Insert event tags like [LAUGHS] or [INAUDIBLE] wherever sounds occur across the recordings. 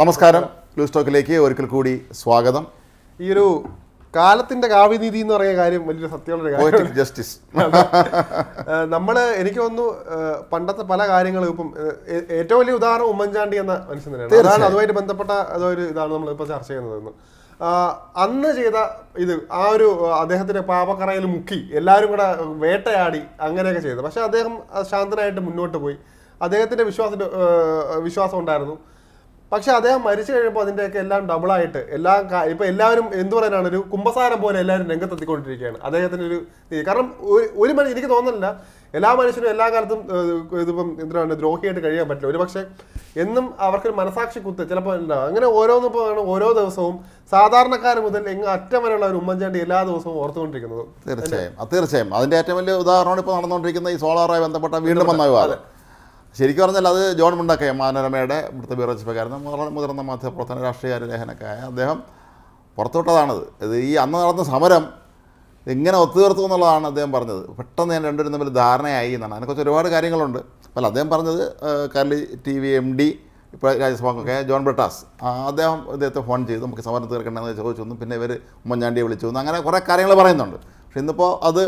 നമസ്കാരം. ലൂസ് ടോക്കിലേക്ക് ഒരിക്കൽ കൂടി സ്വാഗതം. ഈ ഒരു കാലത്തിന്റെ കാവ്യനീതി എന്ന് പറയുന്ന കാര്യം വലിയൊരു സത്യമുള്ള കാര്യം. ജസ്റ്റിസ് നമ്മൾ [LAUGHS] നമ്മൾ എനിക്ക് തോന്നുന്നു പണ്ടത്തെ പല കാര്യങ്ങളും ഇപ്പം ഏറ്റവും വലിയ ഉദാഹരണം ഉമ്മൻചാണ്ടി എന്ന മനുഷ്യൻ തന്നെയാണ്. അതാണ് അതുമായിട്ട് ബന്ധപ്പെട്ട അതൊരു ഇതാണ് നമ്മൾ ഇപ്പൊ ചർച്ച ചെയ്യുന്നത് അന്ന് ചെയ്ത ഇത് ആ ഒരു അദ്ദേഹത്തിന്റെ പാപക്കറയിൽ മുക്കി എല്ലാവരും കൂടെ വേട്ടയാടി അങ്ങനെയൊക്കെ ചെയ്തത്. പക്ഷെ അദ്ദേഹം ശാന്തനായിട്ട് മുന്നോട്ട് പോയി. അദ്ദേഹത്തിന്റെ വിശ്വാസ വിശ്വാസം ഉണ്ടായിരുന്നു. പക്ഷെ അദ്ദേഹം മരിച്ചു കഴിയുമ്പോൾ അതിന്റെയൊക്കെ എല്ലാം ഡബിളായിട്ട് എല്ലാം ഇപ്പൊ എല്ലാവരും എന്തു പറയാനാണ് ഒരു കുമ്പസാരം പോലെ എല്ലാവരും രംഗത്തെത്തിക്കൊണ്ടിരിക്കുകയാണ്. അദ്ദേഹത്തിന്റെ ഒരു കാരണം ഒരു- മനുഷ്യൻ എനിക്ക് തോന്നുന്നില്ല എല്ലാ മനുഷ്യനും എല്ലാ കാലത്തും ഇതിപ്പം എന്താണ് ദ്രോഹിയായിട്ട് കഴിയാൻ പറ്റില്ല. ഒരു പക്ഷേ എന്നും അവർക്കൊരു മനസാക്ഷി കുത്ത്. ചിലപ്പോൾ ഉണ്ടാവും അങ്ങനെ ഓരോന്നും ഇപ്പോൾ ഓരോ ദിവസവും സാധാരണക്കാർ മുതൽ എങ്ങ് അറ്റം വരെയുള്ള ഒരു ഉമ്മൻചാണ്ടി എല്ലാ ദിവസവും ഓർത്തുകൊണ്ടിരിക്കുന്നത്. തീർച്ചയായും. തീർച്ചയായും. അതിന്റെ ഏറ്റവും വലിയ ഉദാഹരണമാണ് ഇപ്പോൾ നടന്നുകൊണ്ടിരിക്കുന്ന ഈ സോളാറുമായി ബന്ധപ്പെട്ട വീണ്ടും വന്ന വിവാദം. ശരിക്കും പറഞ്ഞാൽ അത് ജോൺ മുണ്ടക്കയ മനോരമയുടെ ഇവിടുത്തെ ബ്യൂറോ ചീഫക്കാരനും വളരെ മുതിർന്ന മാധ്യമപ്രവർത്തന രാഷ്ട്രീയ ലേഖനക്കായ അദ്ദേഹം പുറത്തുവിട്ടതാണത്. ഇത് ഈ അന്ന് നടന്ന സമരം എങ്ങനെ ഒത്തുതീർത്തു എന്നുള്ളതാണ് അദ്ദേഹം പറഞ്ഞത്. പെട്ടെന്ന് ഞാൻ രണ്ടുപേരും തമ്മിൽ ധാരണയായി എന്നാണ്. അതിനെക്കുറിച്ച് ഒരുപാട് കാര്യങ്ങളുണ്ട്. അല്ല അദ്ദേഹം പറഞ്ഞത് curly T V M D ഇപ്പോൾ രാജ്യസഭാക്കൊക്കെ ജോൺ ബ്രിട്ടാസ്. അദ്ദേഹം ഇദ്ദേഹത്തെ ഫോൺ ചെയ്തു. നമുക്ക് സമരം തീർക്കണമെന്ന് ചോദിച്ചു പിന്നെ ഇവർ ഉമ്മൻചാണ്ടിയെ വിളിച്ചു അങ്ങനെ കുറേ കാര്യങ്ങൾ പറയുന്നുണ്ട്. പക്ഷെ ഇന്നിപ്പോൾ അത്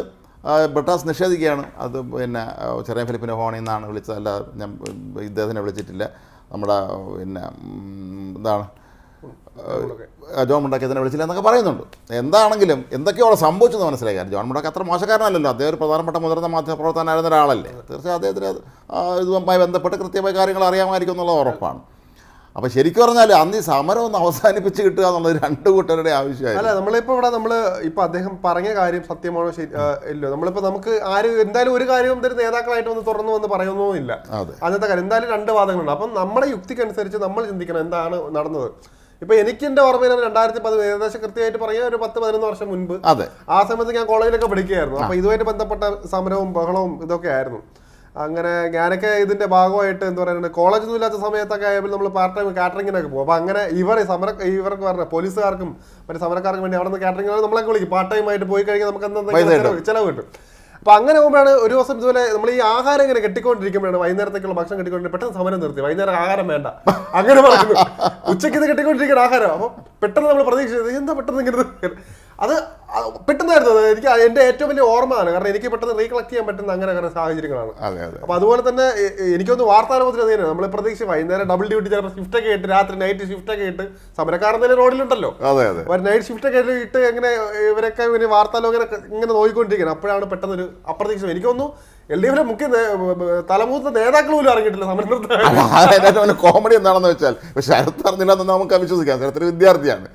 ബ്രിട്ടാസ് നിഷേധിക്കുകയാണ്. അത് പിന്നെ ചെറിയ ഫിലിപ്പിന്റെ ഫോണിൽ നിന്നാണ് വിളിച്ചത്. അല്ല ഞാൻ ഇദ്ദേഹത്തിനെ വിളിച്ചിട്ടില്ല. നമ്മുടെ പിന്നെ എന്താണ്? ജോൺ മുണ്ടാക്കി തന്നെ വിളിച്ചില്ല എന്നൊക്കെ പറയുന്നുണ്ട്. എന്താണെങ്കിലും എന്തൊക്കെയോ അവിടെ സംഭവിച്ചെന്ന് മനസ്സിലാക്കാൻ ജോൺ മുണ്ടാക്കി അത്ര മോശക്കാരനല്ലല്ലോ. അദ്ദേഹം ഒരു പ്രധാനപ്പെട്ട മുതിർന്ന മാധ്യമപ്രവർത്തനായിരുന്ന ഒരാളല്ലേ. തീർച്ചയായും അദ്ദേഹത്തിന് ഇതുമായി ബന്ധപ്പെട്ട് കൃത്യമായ കാര്യങ്ങൾ അറിയാമായിരിക്കും എന്നുള്ള ഉറപ്പാണ്. അപ്പോൾ ശരിക്കും പറഞ്ഞാൽ അന്ന് ഈ സമരം ഒന്ന് അവസാനിപ്പിച്ച് കിട്ടുക എന്നുള്ളത് രണ്ട് കൂട്ടരുടെ ആവശ്യമായി അല്ല നമ്മളിപ്പോ ഇവിടെ നമ്മൾ ഇപ്പൊ അദ്ദേഹം പറഞ്ഞ കാര്യം സത്യമാണോ ശരി ആ, ഇല്ലയോ നമ്മളിപ്പോ നമുക്ക് ആരും എന്തായാലും ഒരു കാര്യവും ഇതൊരു നേതാക്കളായിട്ട് വന്ന് തുറന്നു വന്ന് പറയുന്നതുമില്ല അതെ. അന്നത്തെ കാര്യം. എന്തായാലും രണ്ട് വാദങ്ങളുണ്ട്. അപ്പം നമ്മുടെ യുക്തിക്കനുസരിച്ച് നമ്മൾ ചിന്തിക്കണം എന്താണ് നടന്നത്. ഇപ്പൊ എനിക്ക് എന്റെ ഓർമ്മയിൽ രണ്ടായിരത്തി പതിനേഴ് ഏകദേശം കൃത്യമായിട്ട് പറയാൻ ഒരു പത്ത് പതിനൊന്ന് വർഷം മുൻപ് അതെ. ആ സമയത്ത് ഞാൻ കോളേജിലൊക്കെ പഠിക്കുകയായിരുന്നു. അപ്പൊ ഇതുമായിട്ട് ബന്ധപ്പെട്ട സമരവും ബഹളവും ഇതൊക്കെ ആയിരുന്നു. അങ്ങനെ ഞാനൊക്കെ ഇതിന്റെ ഭാഗമായിട്ട് എന്താ പറയുക കോളേജൊന്നും ഇല്ലാത്ത സമയത്തൊക്കെ ആയപ്പോൾ നമ്മൾ പാർട്ട് ടൈം കാറ്ററിങ്ങിനൊക്കെ പോകും. അപ്പോൾ അങ്ങനെ ഇവർ സമര ഇവർക്ക് പറഞ്ഞ പോലീസുകാർക്കും മറ്റേ സമരക്കാർക്കും വേണ്ടി അവിടെ നിന്ന് കാറ്ററിംഗ് നമ്മളൊക്കെ വിളിക്കും. പാർട്ട് ടൈം ആയിട്ട് പോയി കഴിഞ്ഞാൽ നമുക്ക് എന്തെങ്കിലും ചെലവ് കിട്ടും. അപ്പൊ അങ്ങനെ പോകുമ്പോഴാണ് ഒരു ദിവസം ഇതുപോലെ നമ്മൾ ഈ ആഹാരം ഇങ്ങനെ കെട്ടിക്കൊണ്ടിരിക്കുമ്പോഴാണ് വൈകുന്നേരത്തേക്കുള്ള ഭക്ഷണം കെട്ടിക്കൊണ്ട് പെട്ടെന്ന് സമരം നിർത്തി. വൈകുന്നേരം ആഹാരം വേണ്ട. അങ്ങനെ പറഞ്ഞു ഉച്ചയ്ക്ക് ഇത് കെട്ടിക്കൊണ്ടിരിക്കുന്ന ആഹാരം. അപ്പൊ പെട്ടെന്ന് നമ്മൾ പ്രതീക്ഷിച്ചത് എന്താ പെട്ടെന്ന് ഇങ്ങനെ? അത് പെട്ടെന്ന് അത് എനിക്ക് എന്റെ ഏറ്റവും വലിയ ഓർമ്മയാണ്. കാരണം എനിക്ക് പെട്ടെന്ന് റീകളക്ട് ചെയ്യാൻ പറ്റുന്ന അങ്ങനെ അങ്ങനെ സാഹചര്യങ്ങളാണ്. അപ്പൊ അതുപോലെ തന്നെ എനിക്കൊന്ന് വാർത്താലോചന അത് തന്നെയാണ്. നമ്മൾ പ്രതീക്ഷ വൈകുന്നേരം ഡബിൾ ഡ്യൂട്ടി ചിലപ്പോൾ ഷിഫ്റ്റ് ഒക്കെ ഇട്ട് രാത്രി നൈറ്റ് ഷിഫ്റ്റ് ഒക്കെ ഇട്ട് സമരക്കാരൻ തന്നെ റോഡിലുണ്ടല്ലോ. അവർ നൈറ്റ് ഷിഫ്റ്റ് ഒക്കെ ഇട്ട് ഇങ്ങനെ ഇവരൊക്കെ ഇവർ വാർത്താലോ ഇങ്ങനെ നോക്കിക്കൊണ്ടിരിക്കുന്നത് അപ്പോഴാണ് പെട്ടെന്ന് ഒരു അപ്രതീക്ഷിതം എനിക്ക് തോന്നുന്നു എൽ ഡി എഫിലെ മുഖ്യ തലമൂത്ത നേതാക്കൾ പോലും അറിഞ്ഞിട്ടില്ല സമരം കോമഡി എന്താണെന്ന് വെച്ചാൽ ശരത് അറിഞ്ഞില്ലെന്ന് നമുക്ക് വിശ്വസിക്കാം ശരത് ഒരു വിദ്യാർത്ഥിയാണ്.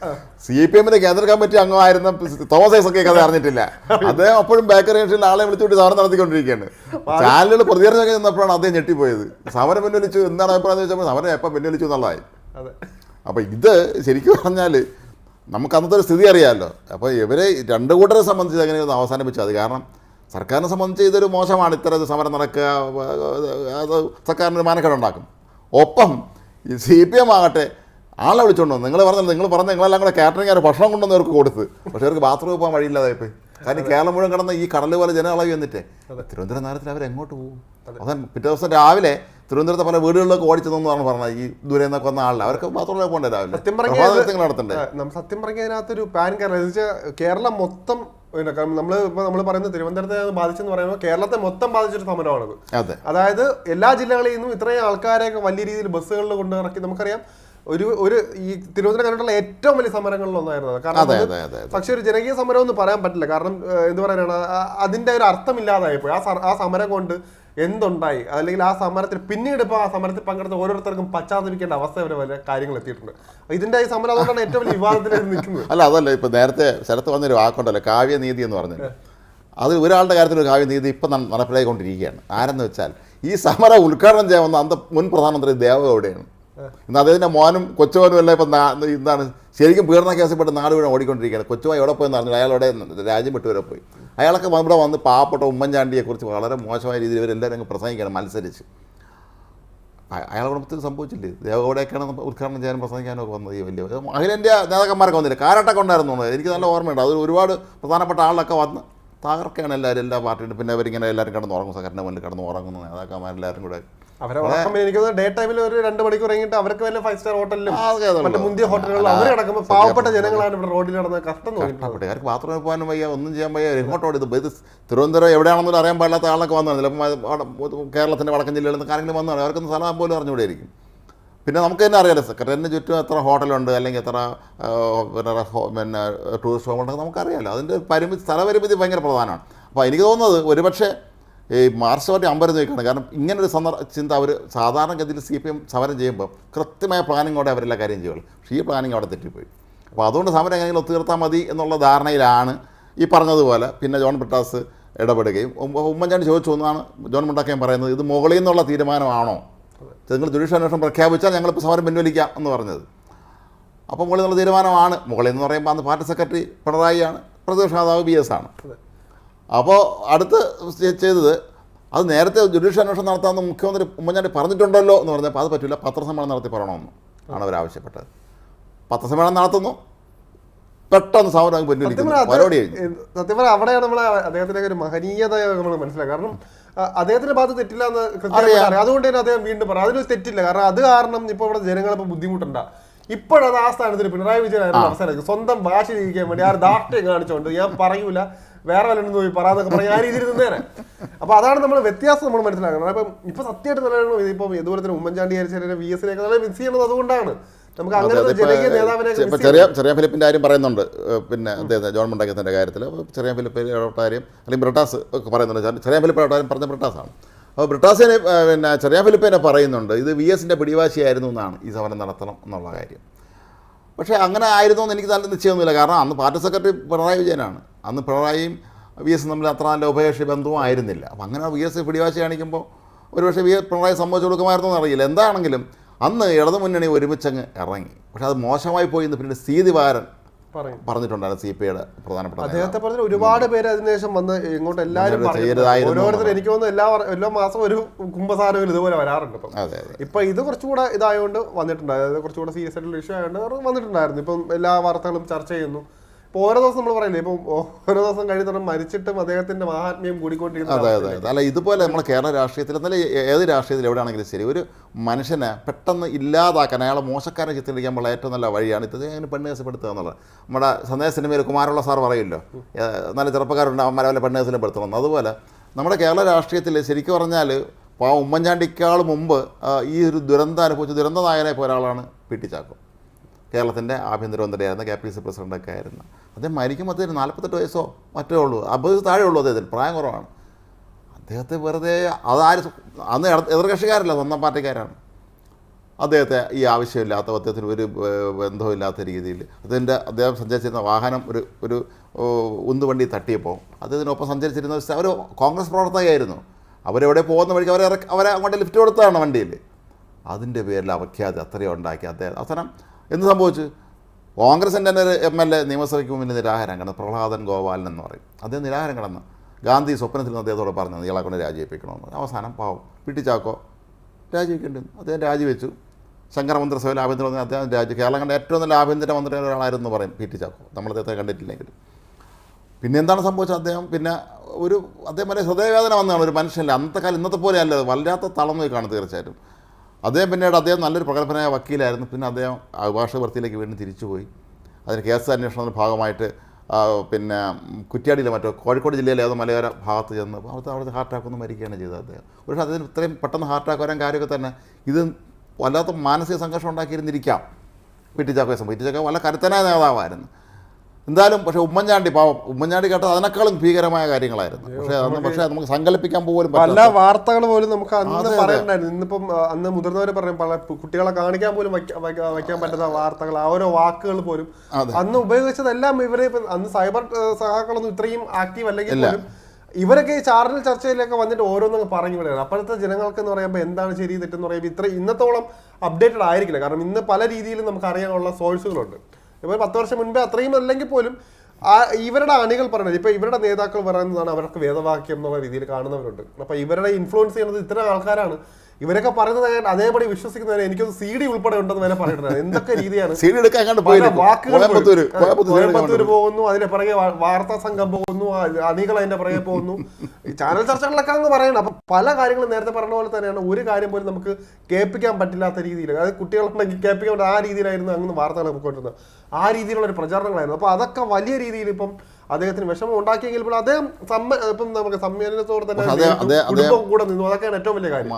സി പി എമ്മിന്റെ കേന്ദ്ര കമ്മിറ്റി അംഗമായിരുന്ന തോമസ് ഐസക്കെ കഥ അറിഞ്ഞിട്ടില്ല. അദ്ദേഹം അപ്പോഴും ബേക്കറി ജംഗ്ഷനിൽ ആളെ വിളിച്ചുകൊണ്ട് സമരം നടത്തിക്കൊണ്ടിരിക്കുകയാണ്. ചാനലുകൾ പ്രതികരണമൊക്കെ ചെന്നപ്പോഴാണ് അദ്ദേഹം ഞെട്ടിപ്പോയത്. സമരം പിൻവലിച്ചു എന്താണ് അഭിപ്രായം എന്ന് ചോദിച്ചപ്പോൾ സമരം എപ്പോൾ പിൻവലിച്ചു എന്നുള്ളതായി. അപ്പോൾ ഇത് ശരിക്കും പറഞ്ഞാൽ നമുക്ക് അന്നത്തെ ഒരു സ്ഥിതി അറിയാമല്ലോ. അപ്പോൾ ഇവരെ രണ്ട് കൂട്ടരെ സംബന്ധിച്ച് എങ്ങനെയൊന്ന് അവസാനിപ്പിച്ചത് കാരണം സർക്കാരിനെ സംബന്ധിച്ച് ഇതൊരു മോശമാണ്. ഇത്തരം സമരം നടക്കുക അത് സർക്കാരിന് മാനക്കേടുണ്ടാക്കും. ഒപ്പം സി പി എം ആകട്ടെ ആളെ വിളിച്ചോണ്ടോ നിങ്ങൾ പറഞ്ഞത് നിങ്ങൾ പറഞ്ഞ നിങ്ങളെല്ലാം കൂടെ കാറ്ററിംഗ് ഭക്ഷണം കൊണ്ടുവന്ന് അവർക്ക് കൊടുത്ത്. പക്ഷേ അവർക്ക് ബാത്റൂമിൽ പോകാൻ വഴിയില്ലാതായിപ്പോയി കാരണം കേരളം മുഴുവൻ കിടന്ന ഈ കടൽ പോലെ ജനങ്ങളായി വന്നിട്ടേ തിരുവനന്തപുരം നഗരത്തിൽ അവർ എങ്ങോട്ട് പോകും? അതാണ് പിറ്റേ ദിവസം രാവിലെ തിരുവനന്തപുരത്തെ പല വീടുകളിലൊക്കെ ഓടിച്ചതെന്നാണ് പറഞ്ഞത്. ഈ ദൂരെ നിന്നൊക്കെ വന്ന ആളില്ല. അവർക്ക് ബാത്റൂമിൽ പോകണ്ടേ രാവിലെ? സത്യം പറഞ്ഞാൽ സത്യം പറഞ്ഞ അതിനകത്തൊരു പാൻ കേരളം കേരളം മൊത്തം പിന്നെ കാരണം നമ്മൾ ഇപ്പൊ നമ്മൾ പറയുന്നത് തിരുവനന്തപുരത്തെ ബാധിച്ചെന്ന് പറയുമ്പോൾ കേരളത്തെ മൊത്തം ബാധിച്ചൊരു സമരമാണത്. അതെ. അതായത് എല്ലാ ജില്ലകളിൽ നിന്നും ഇത്രയും ആൾക്കാരെയൊക്കെ വലിയ രീതിയിൽ ബസ്സുകളിൽ കൊണ്ട് ഇറക്കി നമുക്കറിയാം. ഒരു ഒരു ഈ തിരുവനന്തപുരം കണ്ടിട്ടുള്ള ഏറ്റവും വലിയ സമരങ്ങളിൽ ഒന്നായിരുന്നു കാരണം പക്ഷെ ഒരു ജനകീയ സമരം ഒന്നും പറയാൻ പറ്റില്ല. കാരണം എന്ത് പറയാനാണ്? അതിന്റെ ഒരു അർത്ഥമില്ലാതായിപ്പോയി. ആ ആ സമരം കൊണ്ട് എന്തുണ്ടായി? അല്ലെങ്കിൽ ആ സമരത്തിൽ പിന്നീട് ഇപ്പോൾ ആ സമരത്തിൽ പങ്കെടുത്ത ഓരോരുത്തർക്കും പശ്ചാത്തപിക്കേണ്ട അവസ്ഥ വരെ വരെ കാര്യങ്ങൾ എത്തിയിട്ടുണ്ട്. ഇതിന്റെ ഈ സമരം അതുകൊണ്ടാണ് ഏറ്റവും വലിയ വിവാദത്തിൽ നിൽക്കുന്നത്. അല്ല അതല്ല ഇപ്പം നേരത്തെ ശരത്ത് വന്നൊരു വാക്കുണ്ടല്ലോ കാവ്യനീതി എന്ന് പറഞ്ഞത് അത് ഒരാളുടെ കാര്യത്തിൽ ഒരു കാവ്യനീതി ഇപ്പം നടപ്പിലായിക്കൊണ്ടിരിക്കുകയാണ്. ആരെന്ന് വെച്ചാൽ ഈ സമരം ഉദ്ഘാടനം ചെയ്യാവുന്ന അന്ത മുൻ പ്രധാനമന്ത്രി ദേവഗൗഡയാണ് ഇന്ന് അദ്ദേഹത്തിന്റെ മോനും കൊച്ചുമോനും എല്ലാം ഇപ്പം എന്താണ് ശരിക്കും പീഡന കേസിൽപ്പെട്ട് നാട് മുഴുവൻ ഓടിക്കൊണ്ടിരിക്കുകയാണ്. കൊച്ചുമായി എവിടെ പോയെന്ന് പറഞ്ഞു അയാളോടെ രാജ്യം വിട്ടു വരെ പോയി. അയാളൊക്കെ ഇവിടെ വന്ന് പാവപ്പെട്ട ഉമ്മൻചാണ്ടിയെക്കുറിച്ച് വളരെ മോശമായ രീതിയിൽ ഇവരെല്ലാവരും അങ്ങ് പ്രസംഗിക്കണം മത്സരിച്ച്. അയാളെ കുടുംബത്തിൽ സംഭവിച്ചില്ലേ? ദേവഗൗഡയൊക്കെയാണ് നമ്മൾ ഉദ്ഘാടനം ചെയ്യാനും പ്രസംഗിക്കാനും ഒക്കെ വന്നത് ഈ വലിയ അഖിലേന്ത്യാ നേതാക്കന്മാരൊക്കെ വന്നില്ല? കാരട്ടൊക്കെ ഉണ്ടായിരുന്നു. എനിക്ക് നല്ല ഓർമ്മയുണ്ട്. അത് ഒരുപാട് പ്രധാനപ്പെട്ട ആളൊക്കെ വന്ന് തകർക്കുകയാണ് എല്ലാവരും എല്ലാ പാർട്ടിയുടെ പിന്നെ അവരിങ്ങനെ എല്ലാവരും കിടന്ന് ഉറങ്ങും സഹകരണ മുന്നിൽ കിടന്ന് ഉറങ്ങുന്ന നേതാക്കന്മാരെല്ലാവരും കൂടെ. അവരെ ഉറക്കം എനിക്ക് ഡേ ടൈമിൽ ഒരു രണ്ട് മണിക്കൂർ ഇറങ്ങിയിട്ട് അവർക്ക് വല്ല ഫൈവ് സ്റ്റാർ ഹോട്ടലിലും മറ്റേ മുന്തിയ ഹോട്ടലുകളിലും അവർ കിടക്കുമ്പോൾ പാവപ്പെട്ട ജനങ്ങളാണ് ഇവിടെ റോഡിൽ നടന്ന കഷ്ടം നോക്കിയിട്ടുള്ളത് കഷ്ടപ്പെട്ടുകാർക്ക് ബാത്റൂമിൽ പോകാനും വയ്യ ഒന്നും ചെയ്യാൻ വയ്യ ഇങ്ങോട്ടോട് ഇത് ഇത് തിരുവനന്തപുരം എവിടെയാണെന്നൊരു അറിയാൻ പാടില്ലാത്ത ആളൊക്കെ വന്നതാണ് ചിലപ്പോൾ കേരളത്തിന്റെ കേരളത്തിന്റെ വടക്കൻ ജില്ലയിൽ നിന്ന് കാര്യങ്ങൾ വന്നതാണ് അവർക്കൊന്നും സ്ഥലം പോലും അറിഞ്ഞുകൂടെയായിരിക്കും പിന്നെ നമുക്ക് തന്നെ അറിയാലോ സെക്രട്ടറിന് ചുറ്റും എത്ര ഹോട്ടലുണ്ട് അല്ലെങ്കിൽ എത്ര പിന്നെ പിന്നെ ടൂറിസ്റ്റ് ഹോം ഉണ്ടെങ്കിൽ നമുക്കറിയാലോ അതിന്റെ പരിമിതി സ്ഥലപരിമിതി ഭയങ്കര പ്രധാനമാണ്. അപ്പോൾ എനിക്ക് തോന്നുന്നത് ഒരുപക്ഷെ ഈ മാർച്ച് പാർട്ടി അമ്പരം നോക്കുകയാണ് കാരണം ഇങ്ങനൊരു സന്ദർ ചിന്ത അവർ സാധാരണഗതിയിൽ സി പി എം സമരം ചെയ്യുമ്പോൾ കൃത്യമായ പ്ലാനിങ്ങോടെ അവരെല്ലാ കാര്യം ചെയ്യുള്ളൂ. പക്ഷേ ഈ പ്ലാനിങ് അവിടെ തെറ്റിപ്പോയി. അപ്പോൾ അതുകൊണ്ട് സമരം എങ്ങനെയെങ്കിലും ഒത്തുതീർത്താൽ മതി എന്നുള്ള ധാരണയിലാണ് ഈ പറഞ്ഞതുപോലെ പിന്നെ ജോൺ ബ്രിട്ടാസ് ഇടപെടുകയും. ഉമ്മ- ഉമ്മൻചാണ്ടി ചോദിച്ചു ഒന്നാണ് ജോൺ മുണ്ടാക്കയും പറയുന്നത് ഇത് മുകളിൽ നിന്നുള്ള തീരുമാനമാണോ? നിങ്ങൾ ജുഡീഷ്യൽ അന്വേഷണം പ്രഖ്യാപിച്ചാൽ ഞങ്ങളിപ്പോൾ സമരം പിൻവലിക്കാം എന്ന് പറഞ്ഞത്. അപ്പോൾ മുകളിൽ നിന്നുള്ള തീരുമാനമാണ്. മുകളിൽ എന്ന് പറയുമ്പോൾ അന്ന് പാർട്ടി സെക്രട്ടറി പിണറായിയാണ് പ്രതിപക്ഷ നേതാവ് ബി എസ് ആണ്. അപ്പോൾ അടുത്ത് ചെയ്തത് അത് നേരത്തെ ജുഡീഷ്യൽ അന്വേഷണം നടത്താമെന്ന് മുഖ്യമന്ത്രി ഉമ്മൻചാണ്ടി പറഞ്ഞിട്ടുണ്ടല്ലോ എന്ന് പറഞ്ഞപ്പോൾ അത് പറ്റില്ല പത്രസമ്മേളനം നടത്തി പറയണമെന്ന് ആണ് അവർ ആവശ്യപ്പെട്ടത്. പത്രസമ്മേളനം നടത്തുന്നു. പെട്ടെന്ന് സമരം സത്യം അവിടെയാണ് നമ്മൾ അദ്ദേഹത്തിന്റെ ഒരു മഹനീയത നമ്മൾ മനസ്സിലാക്കുക. കാരണം അദ്ദേഹത്തിന്റെ ഭാഗത്ത് തെറ്റില്ല എന്ന് കൃത്യമായി അതുകൊണ്ട് തന്നെ അദ്ദേഹം വീണ്ടും പറയാം. അതിന് തെറ്റില്ല. കാരണം അത് കാരണം ഇപ്പൊ ഇവിടെ ജനങ്ങൾ ഇപ്പൊ ബുദ്ധിമുട്ടുണ്ട. ഇപ്പോഴത് ആ സ്ഥാനത്തിന് പിണറായി വിജയനായിരുന്നു അവസരം സ്വന്തം ഭാഷ ജീവിക്കാൻ വേണ്ടി ആ ദാർഷ്ട്യം കാണിച്ചുകൊണ്ട് ഞാൻ പറയൂല. വേറെ വല്ലതും പോയി പറയാതൊക്കെ പറഞ്ഞു ആ രീതിയിൽ നിന്നേനെ. അപ്പൊ അതാണ് നമ്മൾ വ്യത്യാസം നമ്മൾ മനസ്സിലാക്കുന്നത്. അപ്പം ഇപ്പൊ സത്യമായിട്ട് നിലനിൽക്കണം ഇപ്പൊ ഇതുപോലെ തന്നെ ഉമ്മൻചാണ്ടി ആയിരിച്ചാലും വി എസിനെയൊക്കെ നല്ല മിസ് ചെയ്യുന്നത് അതുകൊണ്ടാണ്. നമുക്ക് അങ്ങനെ ജനകീയ നേതാവിനെ ചെറിയ ചെറിയ ഫിലിപ്പിന്റെ കാര്യം പറയുന്നുണ്ട്. പിന്നെ അദ്ദേഹത്തെ ജോൺ മുണ്ടാക്കത്തിന്റെ കാര്യത്തിൽ ചെറിയ ഫിലിപ്പ് കാര്യം അല്ലെങ്കിൽ ബ്രിട്ടാസ് ഒക്കെ പറയുന്നുണ്ട്. ചെറിയ ഫിലിപ്പ് കാര്യം പറഞ്ഞ ബ്രിട്ടാസാണ്. അപ്പോൾ ബ്രിട്ടാസിനെ പിന്നെ ചെറിയ ഫിലിപ്പിനെ പറയുന്നുണ്ട്. ഇത് വി എസിന്റെ പിടിവാശിയായിരുന്നു എന്നാണ് ഈ സമരം നടത്തണം എന്നുള്ള കാര്യം. പക്ഷേ അങ്ങനെ ആയിരുന്നു എന്ന് എനിക്ക് നല്ല നിശ്ചയമൊന്നുമില്ല. കാരണം അന്ന് പാർട്ടി സെക്രട്ടറി പിണറായി വിജയനാണ്. അന്ന് പിണറായിയും വി എസ് തമ്മിൽ അത്ര നല്ല ഉഭയകക്ഷി ബന്ധവും ആയിരുന്നില്ല. അപ്പം അങ്ങനെ വി എസ് പിടിവാശി കാണിക്കുമ്പോൾ ഒരുപക്ഷെ വി എസ് പിണറായി സമ്മതിച്ചു കൊടുക്കുമായിരുന്നു എന്നറിയില്ല എന്താണെങ്കിലും അന്ന് ഇടതുമുന്നണി ഒരുമിച്ചങ്ങ് ഇറങ്ങി. പക്ഷേ അത് മോശമായി പോയി എന്ന് പിന്നീട് സീതി വാരൻ പറയും പറഞ്ഞിട്ടുണ്ടായിരുന്നു സി പി ഐയുടെ പ്രധാനപ്പെട്ട. അദ്ദേഹത്തെ പറഞ്ഞ ഒരുപാട് പേര് അതിനുശേഷം വന്ന് ഇങ്ങോട്ട് എല്ലാവരും ഓരോരുത്തർ എനിക്ക് തോന്നുന്നു എല്ലാ എല്ലാ മാസം ഒരു കുംഭസാരവും ഇതുപോലെ വരാറുണ്ട് ഇപ്പം. ഇപ്പൊ ഇത് കുറച്ചുകൂടെ ഇതായതുകൊണ്ട് വന്നിട്ടുണ്ട്. അതായത് കുറച്ചുകൂടെ സീരിയസ് ആയിട്ടുള്ള ഇഷ്യൂ ആയതുകൊണ്ട് വന്നിട്ടുണ്ടായിരുന്നു. ഇപ്പം എല്ലാ വാർത്തകളും ചർച്ച ചെയ്യുന്നു. ഇപ്പൊ ഓരോ ദിവസം നമ്മൾ പറയില്ലേ ഇപ്പം ഓരോ ദിവസം കഴിയുന്നതും മരിച്ചിട്ടും അദ്ദേഹത്തിന്റെ മഹാത്മ്യം കൂടിക്കൊണ്ടിരിക്കുന്നത് അതെ അതെ അതെ. അല്ല ഇതുപോലെ നമ്മുടെ കേരള രാഷ്ട്രീയത്തിൽ എന്നാലും ഏത് രാഷ്ട്രീയത്തിൽ എവിടെയാണെങ്കിലും ശരി ഒരു മനുഷ്യനെ പെട്ടെന്ന് ഇല്ലാതാക്കാൻ അയാളെ മോശക്കാരനെ ചിത്രീകരിക്കാൻ ഏറ്റവും നല്ല വഴിയാണ് ഇത്. അങ്ങനെ പെണ്ണ് കേസപ്പെടുത്തുക എന്നുള്ളത്. നമ്മുടെ സന്ദേശ സിനിമയിൽ കുമാരുള്ള സാർ പറയുമല്ലോ നല്ല ചെറുപ്പക്കാരുണ്ട് അവന്മാരെ വല്ല പെണ്ണ് കേസിലും പെടുത്തണം അതുപോലെ നമ്മുടെ കേരള രാഷ്ട്രീയത്തിൽ ശരിക്കും പറഞ്ഞാൽ പാവം ഉമ്മൻചാണ്ടിക്കാൾ മുമ്പ് ഈ ഒരു ദുരന്തം അനുഭവിച്ച ദുരന്ത നായകനെ പോയ ഒരാളാണ് പി ടി ചാക്കോ. കേരളത്തിന്റെ ആഭ്യന്തരമന്ത്രിയായിരുന്ന കെ പി സി പ്രസിഡന്റൊക്കെ ആയിരുന്നു. അദ്ദേഹം മരിക്കുമ്പോൾ അദ്ദേഹം നാൽപ്പത്തെട്ട് വയസ്സോ മറ്റേ ഉള്ളൂ. അമ്പത് താഴെ ഉള്ളൂ അദ്ദേഹത്തിന് പ്രായം കുറവാണ്. അദ്ദേഹത്തെ വെറുതെ അതാര് അന്ന് എതിർകക്ഷിക്കാരല്ല സ്വന്തം പാർട്ടിക്കാരാണ്. അദ്ദേഹത്തെ ഈ ആവശ്യമില്ലാത്ത അദ്ദേഹത്തിന് ഒരു ബന്ധമില്ലാത്ത രീതിയിൽ അദ്ദേഹത്തിന്റെ അദ്ദേഹം സഞ്ചരിച്ചിരുന്ന വാഹനം ഒരു ഒരു ഉന്തുവണ്ടി തട്ടിയപ്പോൾ അദ്ദേഹത്തിനൊപ്പം സഞ്ചരിച്ചിരുന്ന അവർ കോൺഗ്രസ് പ്രവർത്തകയായിരുന്നു. അവരെവിടെ പോകുന്ന വഴിക്ക് അവരെ അവരെ അങ്ങോട്ട് ലിഫ്റ്റ് കൊടുത്തതാണ് വണ്ടിയിൽ. അതിന്റെ പേരിൽ അവഖ്യാതി അത്രയും ഉണ്ടാക്കി അദ്ദേഹം. അവസാനം എന്ത് സംഭവിച്ചു? കോൺഗ്രസിന്റെ തന്നെ ഒരു എം എൽ എ നിയമസഭയ്ക്ക് മുന്നിൽ നിരാഹാരം കിടന്നു. പ്രഹ്ലാദൻ ഗോപാലൻ എന്ന് പറയും. അദ്ദേഹം നിരാഹാരം കിടന്നു. ഗാന്ധി സ്വപ്നത്തിൽ നിന്ന് അദ്ദേഹത്തോട് പറഞ്ഞത് ഇയാളെ കൊണ്ട് രാജിവെപ്പിക്കണമെന്ന്. അവസാനം പാവം. പിട്ടിച്ചാക്കോ രാജിവെക്കേണ്ടി വന്നു. അദ്ദേഹം രാജിവെച്ചു. ശങ്കര മന്ത്രിസഭയിൽ ആഭ്യന്തരമന്ത്രി അദ്ദേഹം രാജി കേരളം കണ്ട ഏറ്റവും നല്ല ആഭ്യന്തര മന്ത്രി ഒരാളായിരുന്നു പറയും. പി ടി ചാക്കോ നമ്മൾ അദ്ദേഹത്തെ കണ്ടിട്ടില്ലെങ്കിലും പിന്നെ എന്താണ് സംഭവിച്ചത്? അദ്ദേഹം പിന്നെ ഒരു അദ്ദേഹം വലിയ ഹൃദയവേദന വന്നതാണ്. ഒരു മനുഷ്യനല്ല. അന്നത്തെ കാലം ഇന്നത്തെ പോലെയല്ല വല്ലാത്ത തളർന്നു കാണും തീർച്ചയായിട്ടും. അദ്ദേഹം പിന്നീട് അദ്ദേഹം നല്ലൊരു പ്രഗത്ഭനായ വക്കീലായിരുന്നു. പിന്നെ അദ്ദേഹം അഭിഭാഷക വൃത്തിയിലേക്ക് വീണ്ടും തിരിച്ചുപോയി. അതിന് കേസ് അന്വേഷണത്തിന്റെ ഭാഗമായിട്ട് പിന്നെ കുറ്റ്യാടിയിലെ മറ്റോ കോഴിക്കോട് ജില്ലയിലെ ഏതോ മലയോര ഭാഗത്ത് ചെന്ന് അവിടുത്തെ അവിടുത്തെ ഹാർട്ട് അറ്റാക്ക് ഒന്ന് മരിക്കുകയാണ് ചെയ്തത് അദ്ദേഹം. പക്ഷേ അദ്ദേഹത്തിന് ഇത്രയും പെട്ടെന്ന് ഹാർട്ട് വരാൻ കാര്യമൊക്കെ തന്നെ ഇത് വല്ലാത്ത മാനസിക സംഘർഷം ഉണ്ടാക്കിയിരുന്നിരിക്കാം. പി ടി ചാക്കോയെ സംബന്ധിച്ച്. പി ടി ചാക്കോ വളരെ കരുത്തനായ നേതാവായിരുന്നു. എന്തായാലും പക്ഷേ ഉമ്മൻചാണ്ടി പാവം. ഉമ്മൻചാണ്ടി കേട്ടത് അതിനേക്കാളും ഭീകരമായ കാര്യങ്ങളായിരുന്നു. പക്ഷേ അന്ന് പക്ഷേ നമുക്ക് സങ്കല്പിക്കാൻ പോലും പല വാർത്തകൾ പോലും നമുക്ക് അന്ന്. പറയണ്ടായിരുന്നു. ഇന്നിപ്പം അന്ന് മുതിർന്നവർ പറയും പല കുട്ടികളെ കാണിക്കാൻ പോലും വയ്ക്ക- വയ്ക്ക- വയ്ക്കാൻ പറ്റുന്ന വാർത്തകൾ ആ ഓരോ വാക്കുകൾ പോലും. അന്ന് ഉപയോഗിച്ചതെല്ലാം ഇവരെ അന്ന് സൈബർ സഹാക്കളൊന്നും ഇത്രയും ആക്റ്റീവ് അല്ലെങ്കിൽ പോലും ഇവരൊക്കെ ഈ ചാനൽ ചർച്ചയിലൊക്കെ വന്നിട്ട് ഓരോന്നും പറഞ്ഞു വിടുകയാണ് അപ്പോഴത്തെ ജനങ്ങൾക്ക് എന്ന് പറയുമ്പോൾ എന്താണ് ശരി തെറ്റെന്ന് പറയുമ്പോൾ ഇത്ര ഇന്നത്തോളം അപ്ഡേറ്റഡ് ആയിരിക്കില്ല. കാരണം ഇന്ന് പല രീതിയിലും നമുക്ക് അറിയാനുള്ള സോഴ്സുകളുണ്ട് ഇപ്പോൾ പത്ത് വർഷം മുൻപേ അത്രയും അല്ലെങ്കിൽ പോലും ആ ഇവരുടെ അണികൾ പറയുന്നത് ഇപ്പോൾ ഇവരുടെ നേതാക്കൾ പറയുന്നതാണ് അവർക്ക് വേദവാക്യം എന്നുള്ള രീതിയിൽ കാണുന്നവരുണ്ട്. അപ്പോൾ ഇവരുടെ ഇൻഫ്ലുവൻസ് ചെയ്യുന്നത് ഇത്തരം ആൾക്കാരാണ്. ഇവരൊക്കെ പറയുന്നത് അതേപടി വിശ്വസിക്കുന്നവരെ എനിക്കൊന്ന് സി ഡി ഉൾപ്പെടെ ഉണ്ടെന്ന് വരെ പറയുന്നത്. എന്തൊക്കെ രീതിയാണ്? എടുക്കാൻ. കോയമ്പത്തൂർ വേണ്ടി പോകുന്നു അതിന്റെ പിറകെ വാർത്താ സംഘം പോകുന്നു അണികൾ അതിന്റെ പിറകെ പോകുന്നു. ചാനൽ ചർച്ചകളിലൊക്കെ അങ്ങ് പറയണം. അപ്പൊ പല കാര്യങ്ങളും നേരത്തെ പറഞ്ഞ പോലെ തന്നെയാണ്. ഒരു കാര്യം പോലും നമുക്ക് കേൾപ്പിക്കാൻ പറ്റില്ലാത്ത രീതിയിൽ അതായത് കുട്ടികളുണ്ടെങ്കിൽ കേൾപ്പിക്കാൻ ആ രീതിയിലായിരുന്നു അങ്ങ് വാർത്തകൾ പോയിക്കൊണ്ടിരുന്നത്. ആ രീതിയിലുള്ള ഒരു പ്രചാരണങ്ങളായിരുന്നു. അപ്പൊ അതൊക്കെ വലിയ രീതിയിൽ ഇപ്പം അദ്ദേഹത്തിന് വിഷമം ഉണ്ടാക്കിയെങ്കിൽ പോലും അദ്ദേഹം സമ്മ ഇപ്പം നമുക്ക് സമ്മേളനത്തോടെ തന്നെ കുടുംബം കൂടെ നിന്നു. അതൊക്കെയാണ് ഏറ്റവും വലിയ കാര്യം.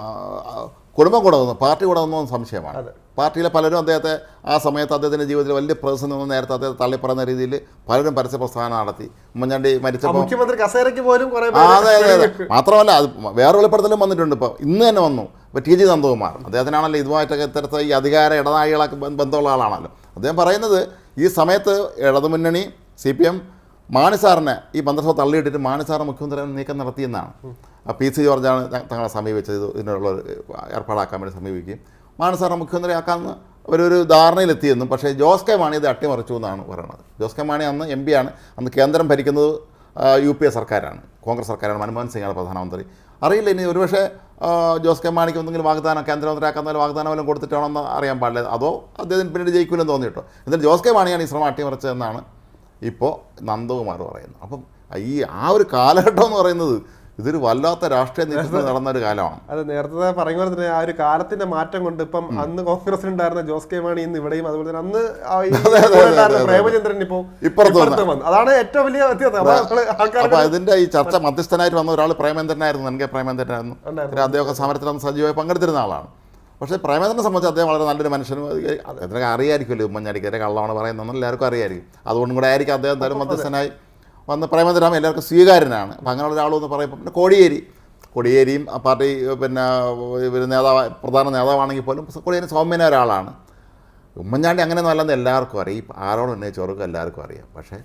കുടുംബം കൂടെ നിന്നു പാർട്ടി കൂടെ നിന്നു സംശയമാണ്. പാർട്ടിയിലെ പലരും അദ്ദേഹത്തെ ആ സമയത്ത് അദ്ദേഹത്തിന്റെ ജീവിതത്തിൽ വലിയ പ്രതിസന്ധി ഒന്നും നേരത്തെ അദ്ദേഹത്തെ തള്ളിപ്പറയുന്ന രീതിയിൽ പലരും പരസ്യ പ്രസ്ഥാനം നടത്തി. ഉമ്മൻചാണ്ടി മരിച്ചപ്പോൾ മുഖ്യമന്ത്രി കസേരയ്ക്ക് പോലും അതെ അതെ അതെ. മാത്രമല്ല അത് വേറെ വെളിപ്പെടുത്തലും വന്നിട്ടുണ്ട്. ഇപ്പോൾ ഇന്ന് തന്നെ വന്നു. ഇപ്പോൾ ടി ജി നന്ദകുമാർ. അദ്ദേഹത്തിനാണല്ലോ ഇതുമായിട്ടൊക്കെ ഇത്തരത്തിൽ ഈ അധികാര ഇടനാഴികളൊക്കെ ബന്ധമുള്ള ആളാണല്ലോ. അദ്ദേഹം പറയുന്നത് ഈ സമയത്ത് ഇടതുമുന്നണി സി പി എം മാണി സാറിനെ ഈ മന്ത്രിസഭ തള്ളിയിട്ടിട്ട് മാണി സാറ് മുഖ്യമന്ത്രി നീക്കം നടത്തിയെന്നാണ്. പി സി ജോർജാണ് തങ്ങളെ സമീപിച്ചത്. ഇത് ഇതിനുള്ള ഏർപ്പാടാക്കാൻ വേണ്ടി സമീപിക്കുകയും മാണിസാറിനെ മുഖ്യമന്ത്രിയാക്കാമെന്ന് അവരൊരു ധാരണയിലെത്തിയെന്നും പക്ഷേ ജോസ് കെ മാണി ഇത് അട്ടിമറിച്ചു എന്നാണ് പറയുന്നത്. ജോസ് കെ മാണി അന്ന് എം പി ആണ്. അന്ന് കേന്ദ്രം ഭരിക്കുന്നത് യു പി എ സർക്കാരാണ്. കോൺഗ്രസ് സർക്കാരാണ്. മൻമോഹൻ സിംഗാണ് പ്രധാനമന്ത്രി. അറിയില്ല ഇനി ഒരുപക്ഷെ ജോസ് കെ മാണിക്ക് എന്തെങ്കിലും വാഗ്ദാനം കേന്ദ്രമന്ത്രിയാക്കുന്ന വാഗ്ദാനം വല്ലതും കൊടുത്തിട്ടാണോ എന്ന് അറിയാൻ പാടില്ല. അതോ അദ്ദേഹത്തിന് പിന്നീട് ജയിക്കില്ലെന്ന് തോന്നിയിട്ടോ? എന്നിട്ട് ജോസ് കെ മാണിയാണ് ഈ ശ്രമം അട്ടിമറിച്ചതെന്നാണ് ഇപ്പോൾ നന്ദകുമാർ പറയുന്നു. അപ്പം ഈ ആ ഒരു കാലഘട്ടം എന്ന് പറയുന്നത് ഇതൊരു വല്ലാത്ത രാഷ്ട്രീയ നീക്കത്തിൽ [LAUGHS] നടന്ന ഒരു കാലമാണ്. അത് നേരത്തെ പറഞ്ഞ പോലെ തന്നെ ആ ഒരു കാലത്തിന്റെ മാറ്റം കൊണ്ട് ഇപ്പം അന്ന് കോൺഗ്രസിലുണ്ടായിരുന്ന ജോസ് കെ മാണി ഇന്ന് ഇവിടെയും അതുപോലെ തന്നെ അന്ന് ഉണ്ടായിരുന്ന. [LAUGHS] പ്രേമചന്ദ്രൻ ഇപ്പോ ഇപ്പുറത്ത് വന്നു. അതാണ് ഏറ്റവും വലിയ വ്യത്യാസം. അപ്പൊ അതിന്റെ ഈ ചർച്ച മധ്യസ്ഥനായിട്ട് വന്ന ഒരാൾ പ്രേമേന്ദ്രനായിരുന്നു എൻ കെ പ്രേമേന്ദ്രനായിരുന്നു. ഉണ്ടായിരുന്നു. ഒരു അദ്ദേഹമൊക്കെ സമരത്തിൽ അന്ന് സജീവമായി പങ്കെടുത്തിരുന്ന ആളാണ്. പക്ഷേ പ്രേമേന്ദ്രനെ സംബന്ധിച്ച് അദ്ദേഹം വളരെ നല്ലൊരു മനുഷ്യനും. അദ്ദേഹത്തിനൊക്കെ അറിയായിരിക്കുമല്ലോ ഉമ്മൻചാണ്ടിക്കെതിരെ കള്ളമാണ് പറയുന്നതെന്ന് എല്ലാവർക്കും അറിയായിരിക്കും. അതുകൊണ്ടും കൂടെ ആയിരിക്കും അദ്ദേഹം എന്തായാലും മധ്യസ്ഥനായി വന്ന് പ്രേമേന്ദ്രൻ എല്ലാവർക്കും സ്വീകാര്യനാണ്. അപ്പം അങ്ങനെയുള്ള ഒരാളെന്ന് പറയുമ്പോൾ പിന്നെ കോടിയേരി. കോടിയേരിയും ആ പാർട്ടി പിന്നെ ഒരു നേതാവ് പ്രധാന നേതാവാണെങ്കിൽ പോലും കോടിയേരി സൗമ്യന ഒരാളാണ്. ഉമ്മൻചാണ്ടി അങ്ങനെയൊന്നും അല്ലെന്ന് എല്ലാവർക്കും അറിയാം. ഈ ആരോട് ഉന്നയിച്ചവർക്കും എല്ലാവർക്കും അറിയാം. പക്ഷേ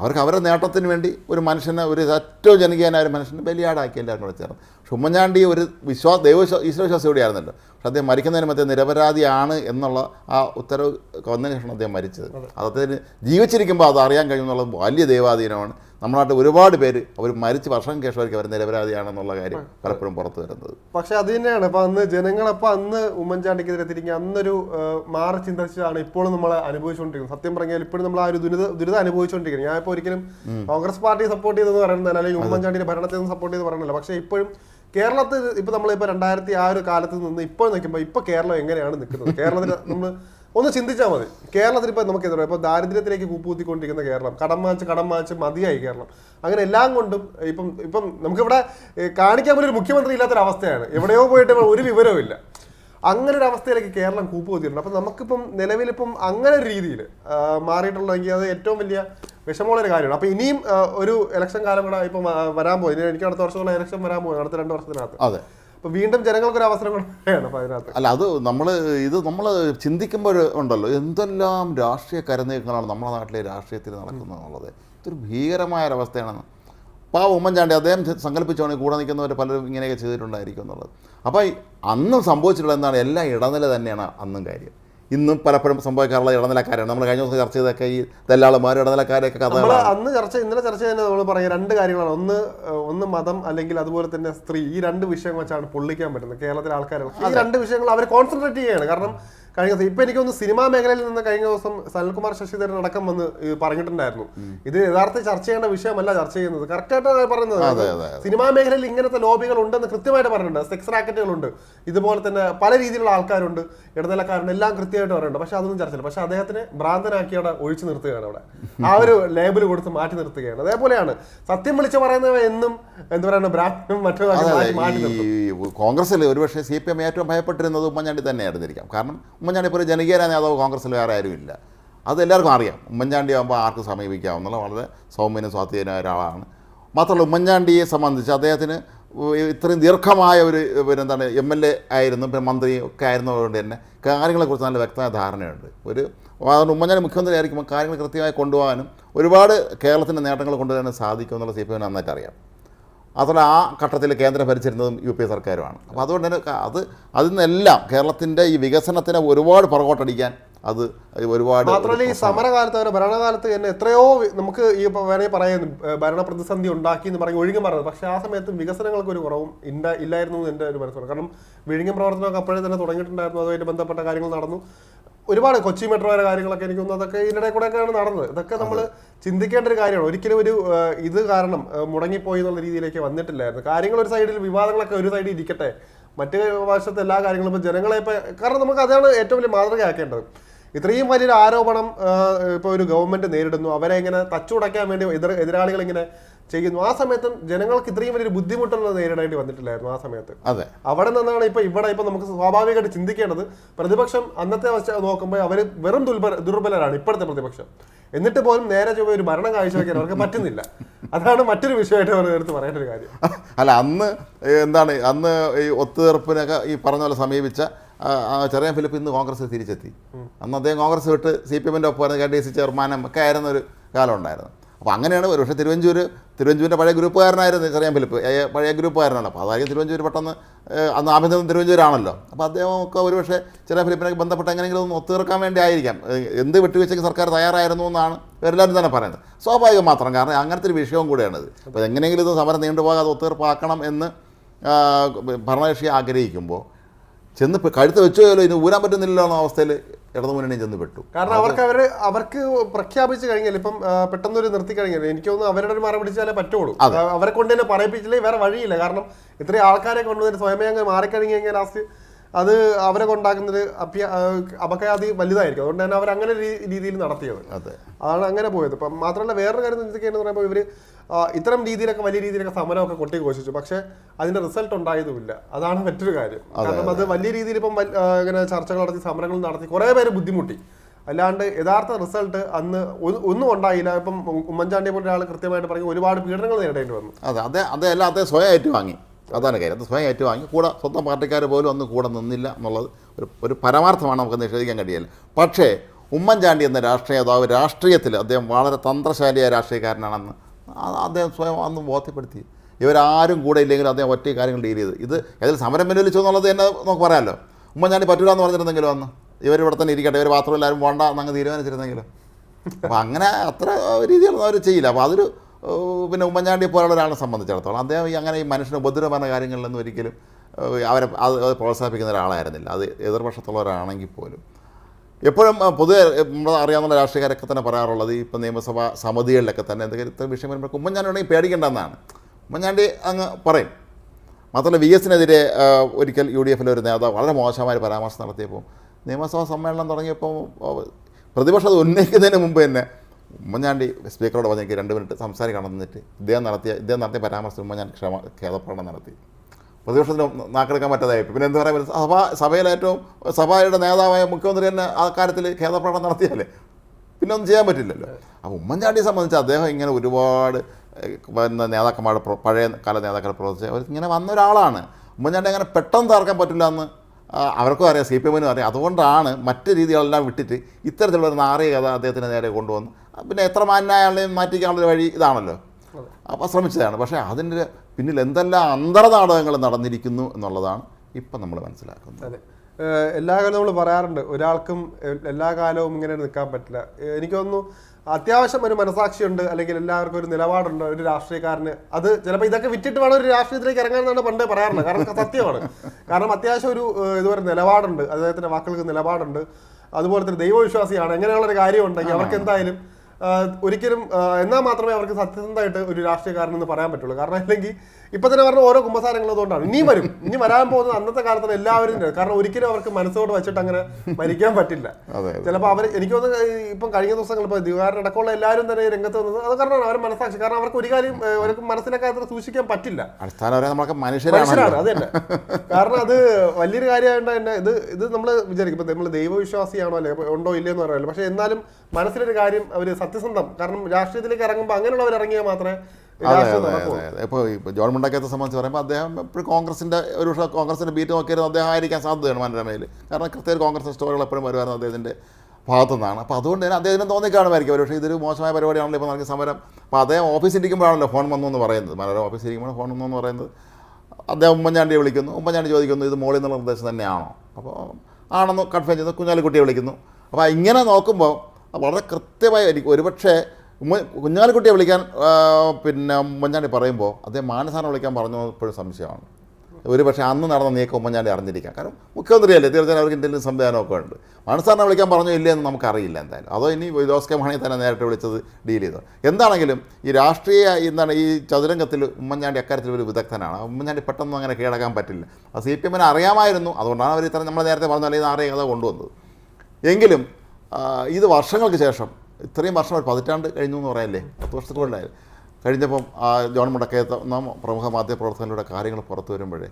അവർക്ക് അവരുടെ നേട്ടത്തിന് വേണ്ടി ഒരു മനുഷ്യനെ ഒരു ഏറ്റവും ജനകീയനായ ഒരു മനുഷ്യനെ ബലിയാടാക്കി എല്ലാവരും കൂടെ ചേർന്ന്. പക്ഷെ ഉമ്മൻചാണ്ടി ഒരു വിശ്വാസ ദൈവവിശ്വാസ ഈശ്വരവിശ്വാസി കൂടിയായിരുന്നല്ലോ അദ്ദേഹം മരിക്കുന്നതിന് മറ്റേ നിരപരാധിയാണ് എന്നുള്ള ആ ഉത്തരവ് വന്നതിന് ശേഷം അദ്ദേഹം മരിച്ചത്. അദ്ദേഹത്തിന് ജീവിച്ചിരിക്കുമ്പോൾ അത് അറിയാൻ കഴിയുമെന്നുള്ളത് വലിയ ദൈവാധീനമാണ്. നമ്മുടെ നാട്ടിൽ ഒരുപാട് പേര് അവർ മരിച്ച് വർഷം ശേഷമായിരിക്കും അവർ നിരപരാധിയാണെന്നുള്ള കാര്യം പലപ്പോഴും പുറത്തു വരുന്നത്. പക്ഷെ അത് തന്നെയാണ്. അപ്പൊ അന്ന് ജനങ്ങളപ്പോ അന്ന് ഉമ്മൻചാണ്ടിക്കെതിരെ തിരിഞ്ഞ് അന്നൊരു മാറി ചിന്തിച്ചതാണ് ഇപ്പോഴും നമ്മൾ അനുഭവിച്ചുകൊണ്ടിരിക്കുന്നത്. സത്യം പറഞ്ഞാൽ ഇപ്പോഴും നമ്മൾ ആ ഒരു ദുരിത ദുരിതം അനുഭവിച്ചുകൊണ്ടിരിക്കുന്നത് ഞാൻ ഇപ്പോൾ ഒരിക്കലും കോൺഗ്രസ് പാർട്ടി സപ്പോർട്ട് ചെയ്തെന്ന് പറയുന്നത് അല്ലെങ്കിൽ ഉമ്മൻചാണ്ടിയുടെ ഭരണത്തെ സപ്പോർട്ട് ചെയ്ത് പറയുന്നില്ല. പക്ഷേ ഇപ്പോഴും കേരളത്തിൽ ഇപ്പൊ നമ്മളിപ്പോ രണ്ടായിരത്തി ആ ഒരു കാലത്ത് നിന്ന് ഇപ്പോൾ നിൽക്കുമ്പോൾ ഇപ്പൊ കേരളം എങ്ങനെയാണ് നിൽക്കുന്നത്? കേരളത്തിൽ നമ്മൾ ഒന്ന് ചിന്തിച്ചാൽ മതി. കേരളത്തിൽ ഇപ്പൊ നമുക്ക് എതിരെ ഇപ്പൊ ദാരിദ്ര്യത്തിലേക്ക് കൂപ്പൂത്തിക്കൊണ്ടിരിക്കുന്ന കേരളം കടം വാങ്ങിച്ച് കടം വാങ്ങിച്ച് മതിയായി കേരളം. അങ്ങനെ എല്ലാം കൊണ്ടും ഇപ്പം ഇപ്പം നമുക്കിവിടെ കാണിക്കാൻ പോലും ഒരു മുഖ്യമന്ത്രി ഇല്ലാത്തൊരവസ്ഥയാണ്. എവിടെയോ പോയിട്ട് ഒരു വിവരവും ഇല്ല. അങ്ങനെ ഒരു അവസ്ഥയിലേക്ക് കേരളം കൂപ്പുകൊത്തിയിട്ടുണ്ട്. അപ്പം നമുക്കിപ്പം നിലവിലിപ്പം അങ്ങനെ ഒരു രീതിയിൽ മാറിയിട്ടുള്ളതെങ്കിൽ അത് ഏറ്റവും വലിയ വിഷമമുള്ള ഒരു കാര്യമാണ്. അപ്പം ഇനിയും ഒരു ഇലക്ഷൻ കാലം കൂടെ ഇപ്പം വരാൻ പോയി. ഇനി എനിക്ക് അടുത്ത വർഷമുള്ള ഇലക്ഷൻ വരാൻ പോകും അടുത്ത രണ്ട് വർഷത്തിനകത്ത്. അതെ. അപ്പോൾ വീണ്ടും ജനങ്ങൾക്കൊരു അവസരം കൂടെയാണ് അതിനകത്ത്. അല്ല അത് നമ്മൾ ഇത് നമ്മൾ ചിന്തിക്കുമ്പോൾ ഉണ്ടല്ലോ എന്തെല്ലാം രാഷ്ട്രീയ കരനീക്കങ്ങളാണ് നമ്മുടെ നാട്ടിലെ രാഷ്ട്രീയത്തിൽ നടക്കുന്നത് എന്നുള്ളത് ഇതൊരു ഭീകരമായ ഒരവസ്ഥയാണ് പാവ ഉമ്മൻചാണ്ടി അദ്ദേഹം സങ്കല്പിച്ചോണെങ്കിൽ കൂടെ നിൽക്കുന്നവർ പലരും ഇങ്ങനെയൊക്കെ ചെയ്തിട്ടുണ്ടായിരിക്കും എന്നുള്ളത്. അപ്പോൾ അന്നും സംഭവിച്ചിട്ടുള്ള എന്താണ്? എല്ലാ ഇടനില തന്നെയാണ് അന്നും കാര്യം. ഇന്നും പലപ്പോഴും സംഭവിക്കാറുള്ള ഇടനിലക്കാരാണ്. നമ്മൾ കഴിഞ്ഞ ദിവസം ചർച്ച ചെയ്തൊക്കെ ഈ ദല്ലാളുമാർ ഇടനിലക്കാരെയൊക്കെ കഥ അന്ന് ചർച്ച ഇന്നലെ ചർച്ച ചെയ്യുന്നത് നമ്മൾ പറയുക രണ്ട് കാര്യങ്ങളാണ്. ഒന്ന് ഒന്ന് മതം അല്ലെങ്കിൽ അതുപോലെ തന്നെ സ്ത്രീ. ഈ രണ്ട് വിഷയങ്ങൾ വെച്ചാണ് പൊള്ളിക്കാൻ പറ്റുന്നത് കേരളത്തിലെ ആൾക്കാർ ഈ രണ്ട് വിഷയങ്ങൾ അവർ കോൺസെൻട്രേറ്റ് ചെയ്യുകയാണ്. കാരണം കഴിഞ്ഞ ദിവസം ഇപ്പൊ എനിക്കൊന്ന് സിനിമാ മേഖലയിൽ നിന്ന് കഴിഞ്ഞ ദിവസം സനൽകുമാർ ശശിധരൻ അടക്കം വന്ന് പറഞ്ഞിട്ടുണ്ടായിരുന്നു. ഇത് യഥാർത്ഥ ചർച്ച ചെയ്യേണ്ട വിഷയമല്ല ചർച്ച ചെയ്യുന്നത്. കറക്റ്റായിട്ടാണ് പറയുന്നത്. സിനിമാ മേഖലയിൽ ഇങ്ങനത്തെ ലോബികൾ ഉണ്ടെന്ന് കൃത്യമായിട്ട് പറഞ്ഞിട്ടുണ്ട്. സെക്സ് റാക്കറ്റുകളുണ്ട് ഇതുപോലെ തന്നെ പല രീതിയിലുള്ള ആൾക്കാരുണ്ട്. ഇടനിലക്കാരുണ്ട്. എല്ലാം കൃത്യമായിട്ട് പറയുന്നുണ്ട് പക്ഷെ അതൊന്നും ചർച്ചയില്ല പക്ഷെ അദ്ദേഹത്തിന് ഭ്രാന്തനാക്കി അവിടെ ഒഴിച്ചു നിർത്തുകയാണ് അവിടെ. ആ ഒരു ലേബിൾ കൊടുത്ത് മാറ്റി നിർത്തുകയാണ്. അതേപോലെയാണ് സത്യം വിളിച്ച് പറയുന്നവ എന്നും എന്താ പറയുക ബ്രാഹ്മണും മറ്റു കോൺഗ്രസ് മാറ്റി മാറ്റി അതെ നിർത്തും. ഈ കോൺഗ്രസ്സിൽ ഒരുപക്ഷെ സി പി എം ഏറ്റവും ഭയപ്പെട്ടിരുന്നത് ഉമ്മൻചാണ്ടി തന്നെയായിരുന്നിരിക്കാം. കാരണം ഉമ്മൻചാണ്ടി ഒരു ജനകീയ നേതാവ് കോൺഗ്രസ്സിൽ വേറെ ആരും ഇല്ല അത് എല്ലാവർക്കും അറിയാം. ഉമ്മൻചാണ്ടി ആകുമ്പോൾ ആർക്ക് സമീപിക്കാമെന്നുള്ള വളരെ സൗമ്യനും സ്വാധീനമായ ഒരാളാണ്. മാത്രമല്ല ഉമ്മൻചാണ്ടിയെ സംബന്ധിച്ച് അദ്ദേഹത്തിന് ഇത്രയും ദീർഘമായ ഒരു പിന്നെ എന്താണ് എം എൽ എ ആയിരുന്നു പിന്നെ മന്ത്രി ഒക്കെ ആയിരുന്നതുകൊണ്ട് തന്നെ കാര്യങ്ങളെക്കുറിച്ച് നല്ല വ്യക്തമായ ധാരണയുണ്ട്. ഒരു അതുകൊണ്ട് ഉമ്മൻചാണ്ടി മുഖ്യമന്ത്രി ആയിരിക്കുമ്പോൾ കാര്യങ്ങൾ കൃത്യമായി കൊണ്ടുപോകാനും ഒരുപാട് കേരളത്തിന്റെ നേട്ടങ്ങൾ കൊണ്ടുവരാനും സാധിക്കും എന്നുള്ള സി പി എമ്മിന് നന്നായിട്ട് അറിയാം. അതുപോലെ ആ ഘട്ടത്തിൽ കേന്ദ്രം ഭരിച്ചിരുന്നതും യു പി എ സർക്കാരുമാണ്. അപ്പോൾ അതുകൊണ്ട് തന്നെ അത് അതിൽ നിന്നെല്ലാം കേരളത്തിന്റെ ഈ വികസനത്തിനെ ഒരുപാട് പുറകോട്ടടിക്കാൻ അത് ഒരുപാട് മാത്രമല്ല ഈ സമരകാലത്ത് അവരുടെ ഭരണകാലത്ത് തന്നെ എത്രയോ നമുക്ക് ഈ വേണമെങ്കിൽ പറയാം ഭരണ പ്രതിസന്ധി ഉണ്ടാക്കി എന്ന് പറഞ്ഞ് ഒഴുകി പറഞ്ഞത് പക്ഷേ ആ സമയത്ത് വികസനങ്ങൾക്ക് ഒരു കുറവും ഇല്ല ഇല്ലായിരുന്നു എന്ന് എന്റെ ഒരു മനസ്സിലാണ് കാരണം വിഴുങ്ങം പ്രവർത്തനമൊക്കെ അപ്പോഴേ തന്നെ തുടങ്ങിയിട്ടുണ്ടായിരുന്നു. അതുമായിട്ട് ബന്ധപ്പെട്ട കാര്യങ്ങൾ നടന്നു. ഒരുപാട് കൊച്ചി മെട്രോയുടെ കാര്യങ്ങളൊക്കെ എനിക്ക് തോന്നുന്നു അതൊക്കെ ഇതിനിടെ കൂടെയൊക്കെയാണ് നടന്നത്. ഇതൊക്കെ നമ്മൾ ചിന്തിക്കേണ്ട ഒരു കാര്യമാണ്. ഒരിക്കലും ഒരു ഇത് കാരണം മുടങ്ങിപ്പോയി എന്നുള്ള രീതിയിലേക്ക് വന്നിട്ടില്ലായിരുന്നു. കാര്യങ്ങൾ ഒരു സൈഡിൽ വിവാദങ്ങളൊക്കെ ഒരു സൈഡിൽ ഇരിക്കട്ടെ. മറ്റു വശത്തെ എല്ലാ കാര്യങ്ങളും ഇപ്പോൾ ജനങ്ങളെ ഇപ്പം കാരണം നമുക്ക് അതാണ് ഏറ്റവും വലിയ മാതൃകയാക്കേണ്ടത്. ഇത്രയും വലിയൊരു ആരോപണം ഇപ്പോൾ ഒരു ഗവൺമെന്റ് നേരിടുന്നു. അവരെ ഇങ്ങനെ തച്ചുടയ്ക്കാൻ വേണ്ടി എതിർ എതിരാളികൾ ഇങ്ങനെ ചെയ്യുന്നു. ആ സമയത്തും ജനങ്ങൾക്ക് ഇത്രയും വലിയൊരു ബുദ്ധിമുട്ടൊന്നും നേരിടേണ്ടി വന്നിട്ടില്ലായിരുന്നു ആ സമയത്ത്. അതെ. അവിടെ നിന്നാണ് ഇപ്പൊ ഇവിടെ ഇപ്പൊ നമുക്ക് സ്വാഭാവികമായിട്ട് ചിന്തിക്കേണ്ടത് പ്രതിപക്ഷം അന്നത്തെ അവസ്ഥ നോക്കുമ്പോൾ അവർ വെറും ദുർബല ദുർബലരാണ് ഇപ്പോഴത്തെ പ്രതിപക്ഷം. എന്നിട്ട് പോലും നേരെ ചൊവ്വ ഒരു ഭരണം കാഴ്ചവെക്കാൻ അവർക്ക് പറ്റുന്നില്ല. അതാണ് മറ്റൊരു വിഷയമായിട്ട് അവർ എടുത്ത് പറയേണ്ട ഒരു കാര്യം. അല്ല അന്ന് എന്താണ് അന്ന് ഈ ഒത്തുതീർപ്പിനൊക്കെ ഈ പറഞ്ഞ പോലെ സമീപിച്ച ചെറിയ ഫിലിപ്പ് ഇന്ന് കോൺഗ്രസ് തിരിച്ചെത്തി. അന്ന് അദ്ദേഹം കോൺഗ്രസ് വിട്ട് സി പി എമ്മിന്റെ ഒപ്പം കെ ഡി സി ചെയർമാനും ഒക്കെ ആയിരുന്ന ഒരു കാലം ഉണ്ടായിരുന്നു. അപ്പോൾ അങ്ങനെയാണ് ഒരു പക്ഷേ തിരുവഞ്ചൂർ തിരുവഞ്ചൂരിന്റെ പഴയ ഗ്രൂപ്പുകാരനായിരുന്നു ചെറിയാൻ ഫിലിപ്പ് പഴയ ഗ്രൂപ്പുകാരനാണ്. അപ്പോൾ അതായത് തിരുവഞ്ചൂർ പെട്ടെന്ന് അന്ന് ആഭ്യന്തരം തിരുവഞ്ചൂരാണല്ലോ. അപ്പോൾ അദ്ദേഹം ഒക്കെ ഒരു പക്ഷേ ചെറിയ ഫിലിപ്പിനൊക്കെ ബന്ധപ്പെട്ട് എങ്ങനെയെങ്കിലും ഒന്ന് ഒത്തുതീർക്കാൻ വേണ്ടി ആയിരിക്കാം. എന്ത് വിട്ടുവീഴ്ചയ്ക്ക് സർക്കാർ തയ്യാറായിരുന്നു എന്നാണ് ഇവരെല്ലാവരും തന്നെ പറയുന്നത്. സ്വാഭാവികം മാത്രം കാരണം അങ്ങനത്തെ ഒരു വിഷയവും കൂടെയാണിത് അപ്പോൾ എങ്ങനെയെങ്കിലും ഇത് സമരം നീണ്ടുപോകാതെ ഒത്തുതീർപ്പാക്കണം എന്ന് ഭരണകക്ഷി ആഗ്രഹിക്കുമ്പോൾ ചെന്ന് കഴുത്ത് വെച്ചോയല്ലോ ഇനി ഊരാൻ പറ്റുന്നില്ലല്ലോ എന്ന അവസ്ഥയിൽ ഇടതുമുന്നണി ചെന്ന് പെട്ടു കാരണം അവർക്ക് അവർ അവർക്ക് പ്രഖ്യാപിച്ചു കഴിഞ്ഞാൽ ഇപ്പം പെട്ടെന്ന് ഒരു നിർത്തി കഴിഞ്ഞാൽ എനിക്ക് തോന്നുന്നു അവരുടെ ഒരു മറ പിടിച്ചാലേ പറ്റുള്ളൂ അവരെ കൊണ്ട് തന്നെ പറയിപ്പിച്ചില്ലേ വേറെ വഴിയില്ല. കാരണം ഇത്രയും ആൾക്കാരെ കൊണ്ടുവന്നിട്ട് സ്വയമേ അങ്ങ് മാറിക്കഴിഞ്ഞു കഴിഞ്ഞാൽ ലാസ്റ്റ് അത് അവരെ കൊണ്ടാക്കുന്നത് അപഖ്യാതി വലുതായിരിക്കും. അതുകൊണ്ട് തന്നെ അവർ അങ്ങനെ രീതിയിൽ നടത്തിയത്. അതാണ് അങ്ങനെ പോയത്. ഇപ്പം മാത്രമല്ല വേറൊരു കാര്യം ചിന്തിക്കുകയെന്ന് പറയുമ്പോൾ ഇവർ ഇത്തരം രീതിയിലൊക്കെ വലിയ രീതിയിലൊക്കെ സമരമൊക്കെ കൊട്ടി ഘോഷിച്ചു പക്ഷെ അതിന്റെ റിസൾട്ട് ഉണ്ടായതുമില്ല. അതാണ് മറ്റൊരു കാര്യം. കാരണം അത്. വലിയ രീതിയിൽ ഇപ്പം ഇങ്ങനെ ചർച്ചകൾ നടത്തി സമരങ്ങൾ നടത്തി കുറേ പേര് ബുദ്ധിമുട്ടി. അല്ലാണ്ട് യഥാർത്ഥ റിസൾട്ട് അന്ന് ഒന്നും ഉണ്ടായില്ല. ഇപ്പം ഉമ്മൻചാണ്ടിയെ പോലെ ഒരാൾ കൃത്യമായിട്ട് പറഞ്ഞു ഒരുപാട് പീഡനങ്ങൾ നേരിടേണ്ടി വന്നു. അതെ അതെ അതെ അല്ല അതെ സ്വയം ഏറ്റുവാങ്ങി. അതാണ് കാര്യം. അത് സ്വയം ഏറ്റുവാങ്ങി. കൂടെ സ്വന്തം പാർട്ടിക്കാർ പോലും അന്ന് കൂടെ നിന്നില്ല എന്നുള്ളത് ഒരു ഒരു പരമാർത്ഥമാണ് നമുക്ക് നിഷേധിക്കാൻ കഴിയില്ല പക്ഷേ ഉമ്മൻചാണ്ടി എന്ന രാഷ്ട്രീയ നേതാവ് രാഷ്ട്രീയത്തിൽ അദ്ദേഹം വളരെ തന്ത്രശാലിയായ രാഷ്ട്രീയക്കാരനാണെന്ന് അദ്ദേഹം സ്വയം അന്ന് ബോധ്യപ്പെടുത്തി. ഇവരാരും കൂടെ ഇല്ലെങ്കിലും അദ്ദേഹം ഒറ്റ കാര്യങ്ങൾ ഡീൽ ചെയ്ത്. ഇത് ഏതിൽ സമരം പിൻവലിച്ചു എന്നുള്ളത് തന്നെ നമുക്ക് പറയാമല്ലോ ഉമ്മൻചാണ്ടി പറ്റൂല എന്ന് പറഞ്ഞിരുന്നെങ്കിലും അന്ന്? ഇവർ ഇവിടെ തന്നെ ഇരിക്കട്ടെ. ഇവർ മാത്രം എല്ലാവരും വേണ്ട എന്നങ്ങ് തീരുമാനിച്ചിരുന്നെങ്കിലും? അപ്പോൾ അങ്ങനെ അത്ര രീതിയിലൊന്നും അവർ ചെയ്യില്ല. അപ്പോൾ അതൊരു പിന്നെ ഉമ്മൻചാണ്ടിയെ പോലുള്ള ഒരാളെ സംബന്ധിച്ചിടത്തോളം അദ്ദേഹം ഈ അങ്ങനെ ഈ മനുഷ്യന് ഉപദ്രവമായ കാര്യങ്ങളിലൊന്നും ഒരിക്കലും അവരെ അത് പ്രോത്സാഹിപ്പിക്കുന്ന ഒരാളായിരുന്നില്ല. അത് എതിർപക്ഷത്തുള്ളവരാണെങ്കിൽ പോലും. എപ്പോഴും പൊതുവെ നമ്മൾ അറിയാവുന്ന രാഷ്ട്രീയക്കാരൊക്കെ തന്നെ പറയാറുള്ളത് ഇപ്പം നിയമസഭാ സമിതികളിലൊക്കെ തന്നെ എന്തെങ്കിലും ഇത്തരം വിഷയം വരുമ്പോൾ ഉമ്മൻചാണ്ടി ഉണ്ടെങ്കിൽ പേടിക്കേണ്ടെന്നാണ്. ഉമ്മൻചാണ്ടി അങ്ങ് പറയും. മാത്രമല്ല വി എസിനെതിരെ ഒരിക്കൽ യു ഡി എഫിലെ ഒരു നേതാവ് വളരെ മോശമായ പരാമർശം നടത്തിയപ്പോൾ നിയമസഭാ സമ്മേളനം തുടങ്ങിയപ്പോൾ പ്രതിപക്ഷം അത് ഉന്നയിക്കുന്നതിന് മുമ്പ് തന്നെ ഉമ്മൻചാണ്ടി സ്പീക്കറോട് പറഞ്ഞ് എനിക്ക് രണ്ട് മിനിറ്റ് സംസാരിക്കണം എന്നിട്ട് ഇദ്ദേഹം നടത്തിയ ഇദ്ദേഹം നടത്തിയ പരാമർശം ഉമ്മൻചാണ്ടി ക്ഷമ ഖേദപ്രകടനം നടത്തി. പ്രതിപക്ഷത്തിന് നാക്കെടുക്കാൻ പറ്റാതായി. പിന്നെ എന്താ പറയുക സഭ സഭയിലെ ഏറ്റവും സഭയുടെ നേതാവായ മുഖ്യമന്ത്രി തന്നെ ആ കാര്യത്തിൽ ഖേദപ്രകടനം നടത്തിയാലേ പിന്നെ ഒന്നും ചെയ്യാൻ പറ്റില്ലല്ലോ. അപ്പോൾ ഉമ്മൻചാണ്ടിയെ സംബന്ധിച്ച് അദ്ദേഹം ഇങ്ങനെ ഒരുപാട് പിന്നെ നേതാക്കന്മാരുടെ പഴയ കാല നേതാക്കളെ പ്രവർത്തിച്ച് അവർ ഇങ്ങനെ വന്ന ഒരാളാണ്. ഉമ്മൻചാണ്ടി അങ്ങനെ പെട്ടെന്ന് തകർക്കാൻ പറ്റില്ല എന്ന് അവർക്കും അറിയാം സി പി എമ്മിനും അറിയാം. അതുകൊണ്ടാണ് മറ്റ് രീതികളെല്ലാം വിട്ടിട്ട് ഇത്തരത്തിലുള്ള നാറിയ കഥ അദ്ദേഹത്തിന്റെ നേരെ കൊണ്ടുവന്ന് പിന്നെ എത്ര ആളെയും മാറ്റിക്കാനുള്ള വഴി ഇതാണല്ലോ. അപ്പോൾ ശ്രമിച്ചതാണ്. പക്ഷേ അതിന്റെ പിന്നിൽ എന്തെല്ലാം അന്തർനാടകങ്ങൾ നടന്നിരിക്കുന്നു എന്നുള്ളതാണ് ഇപ്പം നമ്മൾ മനസ്സിലാക്കുന്നത്. അതെ. എല്ലാ കാലവും നമ്മൾ പറയാറുണ്ട് ഒരാൾക്കും എല്ലാ കാലവും ഇങ്ങനെ നിൽക്കാൻ പറ്റില്ല. എനിക്ക് തോന്നുന്നു അത്യാവശ്യം ഒരു മനസാക്ഷിയുണ്ട് അല്ലെങ്കിൽ എല്ലാവർക്കും ഒരു നിലപാടുണ്ട് ഒരു രാഷ്ട്രീയക്കാരന്. അത് ചിലപ്പോൾ ഇതൊക്കെ വിറ്റിട്ട് വേണം ഒരു രാഷ്ട്രീയത്തിലേക്ക് ഇറങ്ങാമെന്നാണ് പണ്ട് പറയാറുള്ളത്. കാരണം സത്യമാണ്. കാരണം അത്യാവശ്യം ഒരു ഇതുവരെ നിലപാടുണ്ട് അദ്ദേഹത്തിന്റെ വാക്കുകൾക്ക് നിലപാടുണ്ട്. അതുപോലെ തന്നെ ദൈവവിശ്വാസിയാണ്. എങ്ങനെയുള്ളൊരു കാര്യം ഉണ്ടെങ്കിൽ അവർക്ക് എന്തായാലും ഒരിക്കലും എന്നാൽ മാത്രമേ അവർക്ക് സത്യസന്ധമായിട്ട് ഒരു രാഷ്ട്രീയക്കാരൻ എന്ന് പറയാൻ പറ്റുള്ളൂ. കാരണം അല്ലെങ്കിൽ ഇപ്പൊ തന്നെ പറഞ്ഞ ഓരോ കുമ്പസാരങ്ങൾ അതുകൊണ്ടാണ് ഇനിയും വരും. ഇനി വരാൻ പോകുന്നത് അന്നത്തെ കാലത്ത് എല്ലാവരും. കാരണം ഒരിക്കലും അവർക്ക് മനസ്സോട് വെച്ചിട്ട് അങ്ങനെ മരിക്കാൻ പറ്റില്ല. ചിലപ്പോൾ അവർ എനിക്ക് തോന്നുന്നു ഇപ്പം കഴിഞ്ഞ ദിവസങ്ങൾ ഇപ്പോൾ ദിവാറിനടക്കമുള്ള എല്ലാവരും തന്നെ രംഗത്ത് വന്നത് അത് കാരണമാണ് അവർ മനസ്സാക്ഷി. കാരണം അവർക്ക് ഒരു കാര്യം അവർക്ക് മനസ്സിലൊക്കെ അത്ര സൂക്ഷിക്കാൻ പറ്റില്ല. മനുഷ്യരാണ്. മനുഷ്യരാണ് അത് തന്നെ. കാരണം അത് വലിയൊരു കാര്യമായിട്ട് തന്നെ ഇത് ഇത് നമ്മൾ വിചാരിക്കും. ഇപ്പൊ നമ്മൾ ദൈവവിശ്വാസിയാണോ അല്ലെ? ഉണ്ടോ ഇല്ലയോ എന്ന് പറയാമല്ലോ പക്ഷെ എന്നാലും മനസ്സിലൊരു കാര്യം അവർ സത്യസന്ധം. കാരണം രാഷ്ട്രീയത്തിലേക്ക് ഇറങ്ങുമ്പോൾ അങ്ങനെയുള്ളവർ ഇറങ്ങിയാൽ മാത്രമേ ഇപ്പോൾ ഇപ്പോൾ ജോൺ മുണ്ടക്കത്തെ സംബന്ധിച്ച് പറയുമ്പോൾ അദ്ദേഹം എപ്പോഴും കോൺഗ്രസിന്റെ ഒരു പക്ഷേ കോൺഗ്രസിന്റെ ബീറ്റ് നോക്കിയിരുന്ന അദ്ദേഹം ആയിരിക്കാൻ സാധ്യതയാണ് മനോരമയിൽ കാരണം കൃത്യ കോൺഗ്രസ് സ്റ്റോറികൾ എപ്പോഴും വരുമായിരുന്നു അദ്ദേഹത്തിന്റെ ഭാഗത്തു നിന്നാണ് അപ്പോൾ അതുകൊണ്ട് തന്നെ അദ്ദേഹത്തിന് തോന്നിക്കാണുമായിരിക്കും. പക്ഷേ ഇതൊരു മോശമായ പരിപാടിയാണല്ലോ ഇപ്പോൾ നടക്കുന്ന സമരം. അപ്പോൾ അദ്ദേഹം ഓഫീസിൽ ഇരിക്കുമ്പോഴാണല്ലോ ഫോൺ വന്നു എന്ന് പറയുന്നത്. മനോരമ ഓഫീസിൽ ഇരിക്കുമ്പോൾ ഫോൺ വന്നു എന്ന് പറയുന്നത്. അദ്ദേഹം ഉമ്മൻചാണ്ടിയെ വിളിക്കുന്നു. ഉമ്മൻചാണ്ടി ചോദിക്കുന്നു ഇത് മോളിൽ നിന്നുള്ള നിർദ്ദേശം തന്നെയാണോ? അപ്പോൾ ആണെന്ന് കൺഫേം ചെയ്ത്. കുഞ്ഞാലിക്കുട്ടിയെ വിളിക്കുന്നു. അപ്പോൾ ഇങ്ങനെ നോക്കുമ്പോൾ വളരെ കൃത്യമായി ഒരുപക്ഷേ കുഞ്ഞാലിക്കുട്ടിയെ വിളിക്കാൻ പിന്നെ ഉമ്മൻചാണ്ടി പറയുമ്പോൾ അദ്ദേഹം മാനസാനം വിളിക്കാൻ പറഞ്ഞു ഇപ്പോഴും സംശയമാണ്. ഒരു പക്ഷേ അന്ന് നടന്ന നീക്കം ഉമ്മൻചാണ്ടി അറിഞ്ഞിരിക്കാം. കാരണം മുഖ്യമന്ത്രി അല്ലേ തീർച്ചയായും അവർക്ക് എന്തെങ്കിലും സംവിധാനമൊക്കെ ഉണ്ട്. മാനസാറിനെ വിളിക്കാൻ പറഞ്ഞു ഇല്ലേ എന്ന് നമുക്കറിയില്ല എന്തായാലും. അതോ ഇനി ജോസ് കെ മാണി തന്നെ നേരിട്ട് വിളിച്ചത് ഡീൽ ചെയ്തു? എന്താണെങ്കിലും ഈ രാഷ്ട്രീയ എന്താണ് ഈ ചതുരംഗത്തിൽ ഉമ്മൻചാണ്ടി അക്കാര്യത്തിൽ ഒരു വിദഗ്ധനാണ്. ഉമ്മൻചാണ്ടി പെട്ടെന്ന് അങ്ങനെ കീഴടക്കാൻ പറ്റില്ല. അത് സി പി എമ്മിനെ അറിയാമായിരുന്നു. അതുകൊണ്ടാണ് അവർ ഇത്ര നമ്മൾ നേരത്തെ പറഞ്ഞ അല്ലെങ്കിൽ ആരെയും കഥ കൊണ്ടുവന്നത്. എങ്കിലും ഇത് വർഷങ്ങൾക്ക് ശേഷം ഇത്രയും വർഷം ഒരു പതിറ്റാണ്ട് കഴിഞ്ഞു എന്ന് പറയല്ലേ? പത്ത് വർഷത്തിൽ കൂടുതലായി കഴിഞ്ഞപ്പം ആ ജോൺ മുണ്ടക്കയത്ത് നാം പ്രമുഖ മാധ്യമപ്രവർത്തകരുടെ കാര്യങ്ങൾ പുറത്തു വരുമ്പോഴേ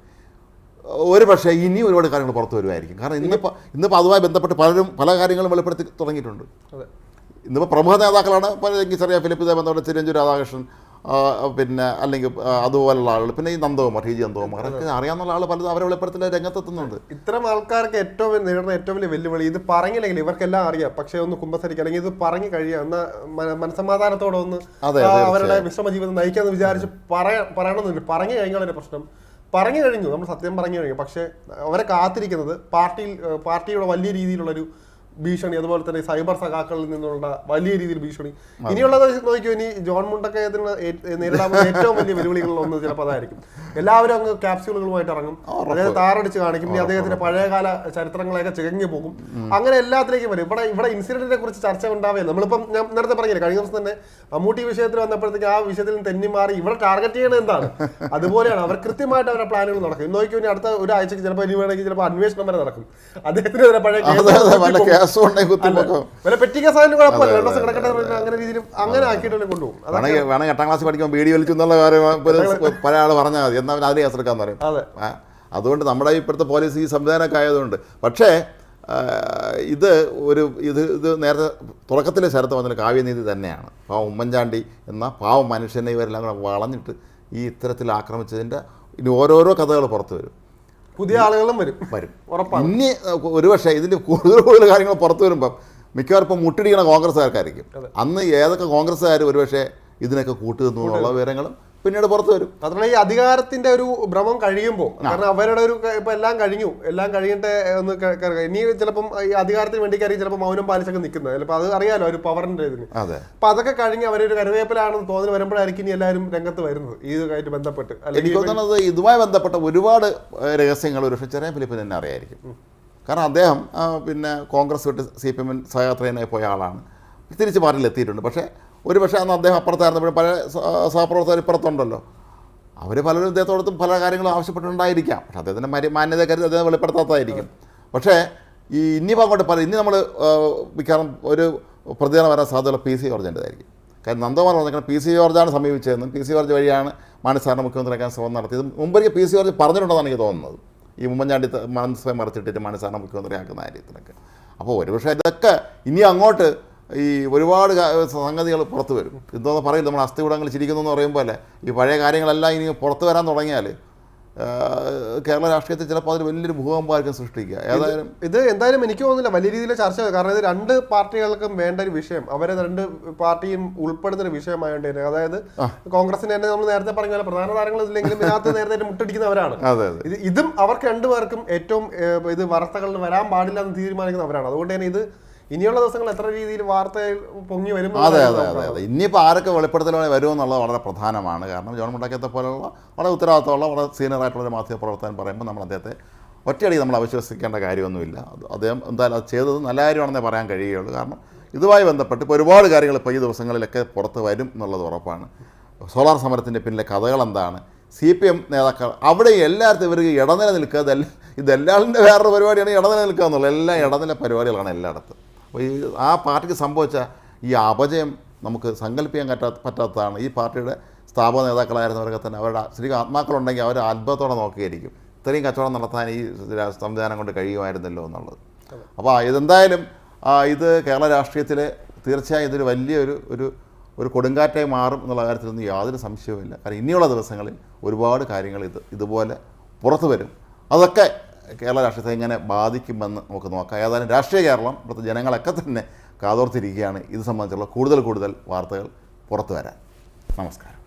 ഒരു പക്ഷേ ഇനിയും ഒരുപാട് കാര്യങ്ങൾ പുറത്തു വരുമായിരിക്കും. കാരണം ഇന്നിപ്പോൾ ഇന്നിപ്പോൾ അതുമായി ബന്ധപ്പെട്ട് പലരും പല കാര്യങ്ങളും വെളിപ്പെടുത്തി തുടങ്ങിയിട്ടുണ്ട്. അതെ. ഇന്നിപ്പോൾ പ്രമുഖ നേതാക്കളാണ് പല ചെറിയ ഫിലിപ്പ് ദേവൻ തോട്ട് തിരുവഞ്ചൂർ രാധാകൃഷ്ണൻ പിന്നെ അല്ലെങ്കിൽ അതുപോലുള്ള ആളുകൾ. പിന്നെ ഈ നന്ദകുമാർ ടി ജി നന്ദകുമാർ ഒക്കെ അറിയാവുന്ന ആൾ പലതും അവരെ വെളിപ്പെടുത്തൽ രംഗത്തെത്തുന്നുണ്ട്. ഇത്തരം ആൾക്കാർക്ക് ഏറ്റവും നേരിടുന്ന ഏറ്റവും വലിയ വെല്ലുവിളി ഇത് പറഞ്ഞില്ലെങ്കിൽ ഇവർക്കെല്ലാം അറിയാം. പക്ഷേ ഒന്ന് കുമ്പസരിക്കുക അല്ലെങ്കിൽ ഇത് പറഞ്ഞു കഴിയുക എന്ന മനസമാധാനത്തോടെ ഒന്ന് അവരുടെ വിശ്രമ ജീവിതം നയിക്കാന്ന് വിചാരിച്ച് പറയാ പറയണമെന്നില്ല. പറഞ്ഞു കഴിഞ്ഞാൽ പ്രശ്നം. പറഞ്ഞു കഴിഞ്ഞു നമ്മൾ സത്യം പറഞ്ഞു കഴിഞ്ഞു. പക്ഷേ അവരെ കാത്തിരിക്കുന്നത് പാർട്ടിയിൽ പാർട്ടിയുടെ വലിയ രീതിയിലുള്ളൊരു ഭീഷണി അതുപോലെ തന്നെ സൈബർ സഖാക്കളിൽ നിന്നുള്ള വലിയ രീതിയിൽ ഭീഷണി. ഇനിയുള്ളത് നോക്കിയോ ഇനി ജോൺ മുണ്ടക്കയത്തിന് ഏ- നേരിടാവുന്ന ഏറ്റവും വലിയ വെല്ലുവിളികളിൽ ഒന്ന് ചിലപ്പോൾ അതായിരിക്കും. എല്ലാവരും അങ്ങ് ക്യാപ്സ്യൂളുകളുമായിട്ട് ഇറങ്ങും. അതായത് താറടിച്ച് കാണിക്കും ഇനി അദ്ദേഹത്തിന്റെ പഴയകാല ചരിത്രങ്ങളെയൊക്കെ ചികഞ്ഞു പോകും. അങ്ങനെ എല്ലാത്തിലേക്കും വരും. ഇവിടെ ഇവിടെ ഇൻസിഡന്റിനെ കുറിച്ച് ചർച്ച ഉണ്ടാവില്ല. നമ്മളിപ്പം ഞാൻ നേരത്തെ പറഞ്ഞില്ല കഴിഞ്ഞ ദിവസം തന്നെ മമ്മൂട്ടി വിഷയത്തിൽ വന്നപ്പോഴത്തേക്ക് ആ വിഷയത്തിൽ തെന്നി മാറി ഇവിടെ ടാർഗറ്റ് ചെയ്യണത് എന്താണ്? [LAUGHS] അതുപോലെയാണ് അവർ കൃത്യമായിട്ട് അവരുടെ പ്ലാനുകൾ നടക്കും. നോക്കിയോ ഇനി അടുത്ത ഒരാഴ്ചക്ക് ചിലപ്പോൾ ഇനി വേണമെങ്കിൽ ചിലപ്പോൾ അന്വേഷണം വരെ നടക്കും. അദ്ദേഹത്തിന് പഴയ വേണമെങ്കിൽ എട്ടാം ക്ലാസ് പഠിക്കുമ്പോൾ ബീഡി വലിച്ചു എന്നുള്ള കാര്യം പല ആൾ പറഞ്ഞാൽ മതി. എന്നാൽ അതിന് കേസെടുക്കാന്ന് പറയും. അതുകൊണ്ട് നമ്മുടെ ഇപ്പോഴത്തെ പോലീസ് ഈ സംവിധാനമൊക്കെ ആയതുകൊണ്ട്. പക്ഷേ ഇത് ഒരു ഇത് ഇത് നേരത്തെ തുടക്കത്തിൽ ശരത്ത് വന്നൊരു കാവ്യനീതി തന്നെയാണ്. പാവം ഉമ്മൻചാണ്ടി എന്ന പാവം മനുഷ്യനെ ഇവരെല്ലാം കൂടെ വളഞ്ഞിട്ട് ഈ ഇത്തരത്തിൽ ആക്രമിച്ചതിന്റെ ഇനി ഓരോരോ കഥകൾ പുറത്തു വരും. പുതിയ ആളുകളും വരും. വരും. ഉറപ്പാണ്. ഇനി ഒരുപക്ഷെ ഇതിൽ കൂടുതൽ കൂടുതൽ കാര്യങ്ങൾ പുറത്തു വരുമ്പം മിക്കവാറും ഇപ്പം മുട്ടിടിക്കണ കോൺഗ്രസ്സുകാർക്കായിരിക്കും. അന്ന് ഏതൊക്കെ കോൺഗ്രസ്സുകാർ ഒരുപക്ഷെ ഇതിനൊക്കെ കൂട്ടുനിന്നു. എന്നുള്ള വിവരങ്ങളും പിന്നീട് പുറത്തു വരും. മാത്രമല്ല ഈ അധികാരത്തിന്റെ ഒരു ഭ്രമം കഴിയുമ്പോൾ കാരണം അവരുടെ ഒരു ഇപ്പൊ എല്ലാം കഴിഞ്ഞു. എല്ലാം കഴിഞ്ഞിട്ട് ഒന്ന് ഇനി ചിലപ്പം ഈ അധികാരത്തിന് വേണ്ടിക്കായിരിക്കും ചിലപ്പോൾ മൗനം പാലിച്ചൊക്കെ നിൽക്കുന്നത്. ചിലപ്പോൾ അത് അറിയാലോ ഒരു പവറിന്റെ ഇതിന്. അപ്പൊ അതൊക്കെ കഴിഞ്ഞ് അവരൊരു കരുവേപ്പിലാണെന്ന് തോന്നി വരുമ്പോഴായിരിക്കും ഇനി എല്ലാവരും രംഗത്ത് വരുന്നത് ഇതുമായിട്ട് ബന്ധപ്പെട്ട്. എനിക്ക് തോന്നുന്നത് ഇതുമായി ബന്ധപ്പെട്ട ഒരുപാട് രഹസ്യങ്ങൾ ഒരു ചെറിയ ഫിലിപ്പ് തന്നെ അറിയായിരിക്കും. കാരണം അദ്ദേഹം പിന്നെ കോൺഗ്രസ് വിട്ട് സി പി എമ്മിൻ സഹയാത്രയനായി പോയ ആളാണ്. തിരിച്ച് പാർട്ടിയിൽ എത്തിയിട്ടുണ്ട്. പക്ഷേ ഒരു പക്ഷേ അന്ന് അദ്ദേഹം അപ്പുറത്തായിരുന്നു. പല സഹപ്രവർത്തകർ ഇപ്പുറത്തുണ്ടല്ലോ. അവർ പലരും അദ്ദേഹത്തോടത്തും പല കാര്യങ്ങളും ആവശ്യപ്പെട്ടിട്ടുണ്ടായിരിക്കാം. പക്ഷേ അദ്ദേഹത്തിന്റെ മര്യ മാന്യത കരുതി അദ്ദേഹം വെളിപ്പെടുത്താത്തതായിരിക്കും പക്ഷേ ഈ ഇനിയിപ്പോൾ അങ്ങോട്ട് പല ഇനി നമ്മൾ മിക്കവാറും ഒരു പ്രതികരണം വരാൻ സാധ്യതയുള്ള പി സി ജോർജിന്റെതായിരിക്കും. കാരണം നന്ദകുമാർ പറഞ്ഞാൽ പി സി ജോർജാണ് സമീപിച്ചതെന്നും പി സി ജോർജ് വഴിയാണ് മാണിസാറിനെ മുഖ്യമന്ത്രിയാക്കാൻ ശ്രമം നടത്തിയത്. മുമ്പൊരിക്കൽ പി സി ജോർജ് പറഞ്ഞിട്ടുണ്ടെന്നാണ് എനിക്ക് തോന്നുന്നത്. ഈ ഉമ്മൻചാണ്ടി മനസ്സെ മറച്ചിട്ടിട്ട് മാണിസാറിനെ മുഖ്യമന്ത്രിയാക്കുന്ന കാര്യത്തിലൊക്കെ അപ്പോൾ ഒരുപക്ഷെ ഇതൊക്കെ ഇനി അങ്ങോട്ട് ഈ ഒരുപാട് സംഗതികൾ പുറത്ത് വരും. എന്തോന്ന് പറയും നമ്മൾ അസ്ഥികൂടങ്ങൾ ചിരിക്കുന്നു എന്ന് പറയുമ്പോൾ അല്ലേ? ഈ പഴയ കാര്യങ്ങളെല്ലാം ഇനി പുറത്ത് വരാൻ തുടങ്ങിയാൽ കേരള രാഷ്ട്രീയത്തിൽ ചിലപ്പോൾ അതിൽ വലിയൊരു ഭൂകമ്പമായിരിക്കും സൃഷ്ടിക്കുക. ഏതായാലും ഇത് എന്തായാലും എനിക്ക് തോന്നുന്നില്ല വലിയ രീതിയിൽ ചർച്ച. കാരണം ഇത് രണ്ട് പാർട്ടികൾക്കും വേണ്ട ഒരു വിഷയം. അവരെ രണ്ട് പാർട്ടിയും ഉൾപ്പെടുന്ന ഒരു വിഷയമായോണ്ട് തന്നെ. അതായത് കോൺഗ്രസിന് തന്നെ നമ്മൾ നേരത്തെ പറഞ്ഞ പോലെ പ്രധാന താരങ്ങൾ ഇല്ലെങ്കിലും ഇതിനകത്ത് നേരത്തെ മുട്ടടിക്കുന്നവരാണ്. [LAUGHS] ഇത് ഇതും അവർക്ക് രണ്ടുപേർക്കും ഏറ്റവും ഇത് വാർത്തകളിൽ വരാൻ പാടില്ല എന്ന് തീരുമാനിക്കുന്നവരാണ്. അതുകൊണ്ട് തന്നെ ഇത് ഇനിയുള്ള ദിവസങ്ങൾ എത്ര രീതിയിൽ വാർത്തയിൽ പൊങ്ങി വരും അതെ അതെ അതെ അതെ. ഇനിയിപ്പോൾ ആരൊക്കെ വെളിപ്പെടുത്തലുമായി വരുമെന്നുള്ളത് വളരെ പ്രധാനമാണ്. കാരണം ജോൺ മുണ്ടാക്കിയത്തെ പോലെയുള്ള വളരെ ഉത്തരവാദിത്തമുള്ള വളരെ സീനിയറായിട്ടുള്ള ഒരു മാധ്യമ പ്രവർത്തകൻ പറയുമ്പോൾ നമ്മൾ അദ്ദേഹത്തെ ഒറ്റയടി നമ്മൾ അവിശ്വസിക്കേണ്ട കാര്യമൊന്നുമില്ല. അത് അദ്ദേഹം എന്തായാലും അത് ചെയ്തത് നല്ല കാര്യമാണെന്നേ പറയാൻ കഴിയുകയുള്ളൂ. കാരണം ഇതുമായി ബന്ധപ്പെട്ട് ഇപ്പോൾ ഒരുപാട് കാര്യങ്ങൾ ഇപ്പോൾ ഈ ദിവസങ്ങളിലൊക്കെ പുറത്ത് വരും എന്നുള്ളത് ഉറപ്പാണ്. സോളാർ സമരത്തിന്റെ പിന്നിലെ കഥകൾ എന്താണ്? സി പി എം നേതാക്കൾ അവിടെ എല്ലായിടത്തും ഇവർക്ക് ഇടനില നിൽക്കുക ഇതെല്ലാം ഇതെല്ലാളിന്റെ വേറൊരു പരിപാടിയാണ് ഇടനില നിൽക്കുക എന്നുള്ളത്. എല്ലാം ഇടനില പരിപാടികളാണ് എല്ലായിടത്തും. അപ്പോൾ ഈ ആ പാർട്ടിക്ക് സംഭവിച്ച ഈ അപജയം നമുക്ക് സങ്കല്പിക്കാൻ പറ്റാത്ത പറ്റാത്തതാണ്. ഈ പാർട്ടിയുടെ സ്ഥാപക നേതാക്കളായിരുന്നവരൊക്കെ തന്നെ അവരുടെ ശരിക്കും ആത്മാക്കളുണ്ടെങ്കിൽ അവർ അത്ഭുതത്തോടെ നോക്കിയായിരിക്കും ഇത്രയും കച്ചവടം നടത്താൻ ഈ സംവിധാനം കൊണ്ട് കഴിയുമായിരുന്നല്ലോ എന്നുള്ളത്. അപ്പോൾ ഇതെന്തായാലും ഇത് കേരള രാഷ്ട്രീയത്തിൽ തീർച്ചയായും ഇതൊരു വലിയൊരു ഒരു ഒരു കൊടുങ്കാറ്റായി മാറും എന്നുള്ള കാര്യത്തിലൊന്നും യാതൊരു സംശയവുമില്ല. കാരണം ഇനിയുള്ള ദിവസങ്ങളിൽ ഒരുപാട് കാര്യങ്ങൾ ഇത് ഇതുപോലെ പുറത്തു വരും. അതൊക്കെ കേരള രാഷ്ട്രീയത്തെ എങ്ങനെ ബാധിക്കുമെന്ന് നമുക്ക് നോക്കാം. ഏതായാലും രാഷ്ട്രീയ കേരളം ഇവിടുത്തെ ജനങ്ങളൊക്കെ തന്നെ കാതോർത്തിരിക്കുകയാണ്. ഇത് സംബന്ധിച്ചുള്ള കൂടുതൽ കൂടുതൽ വാർത്തകൾ പുറത്തു വരാൻ. നമസ്കാരം.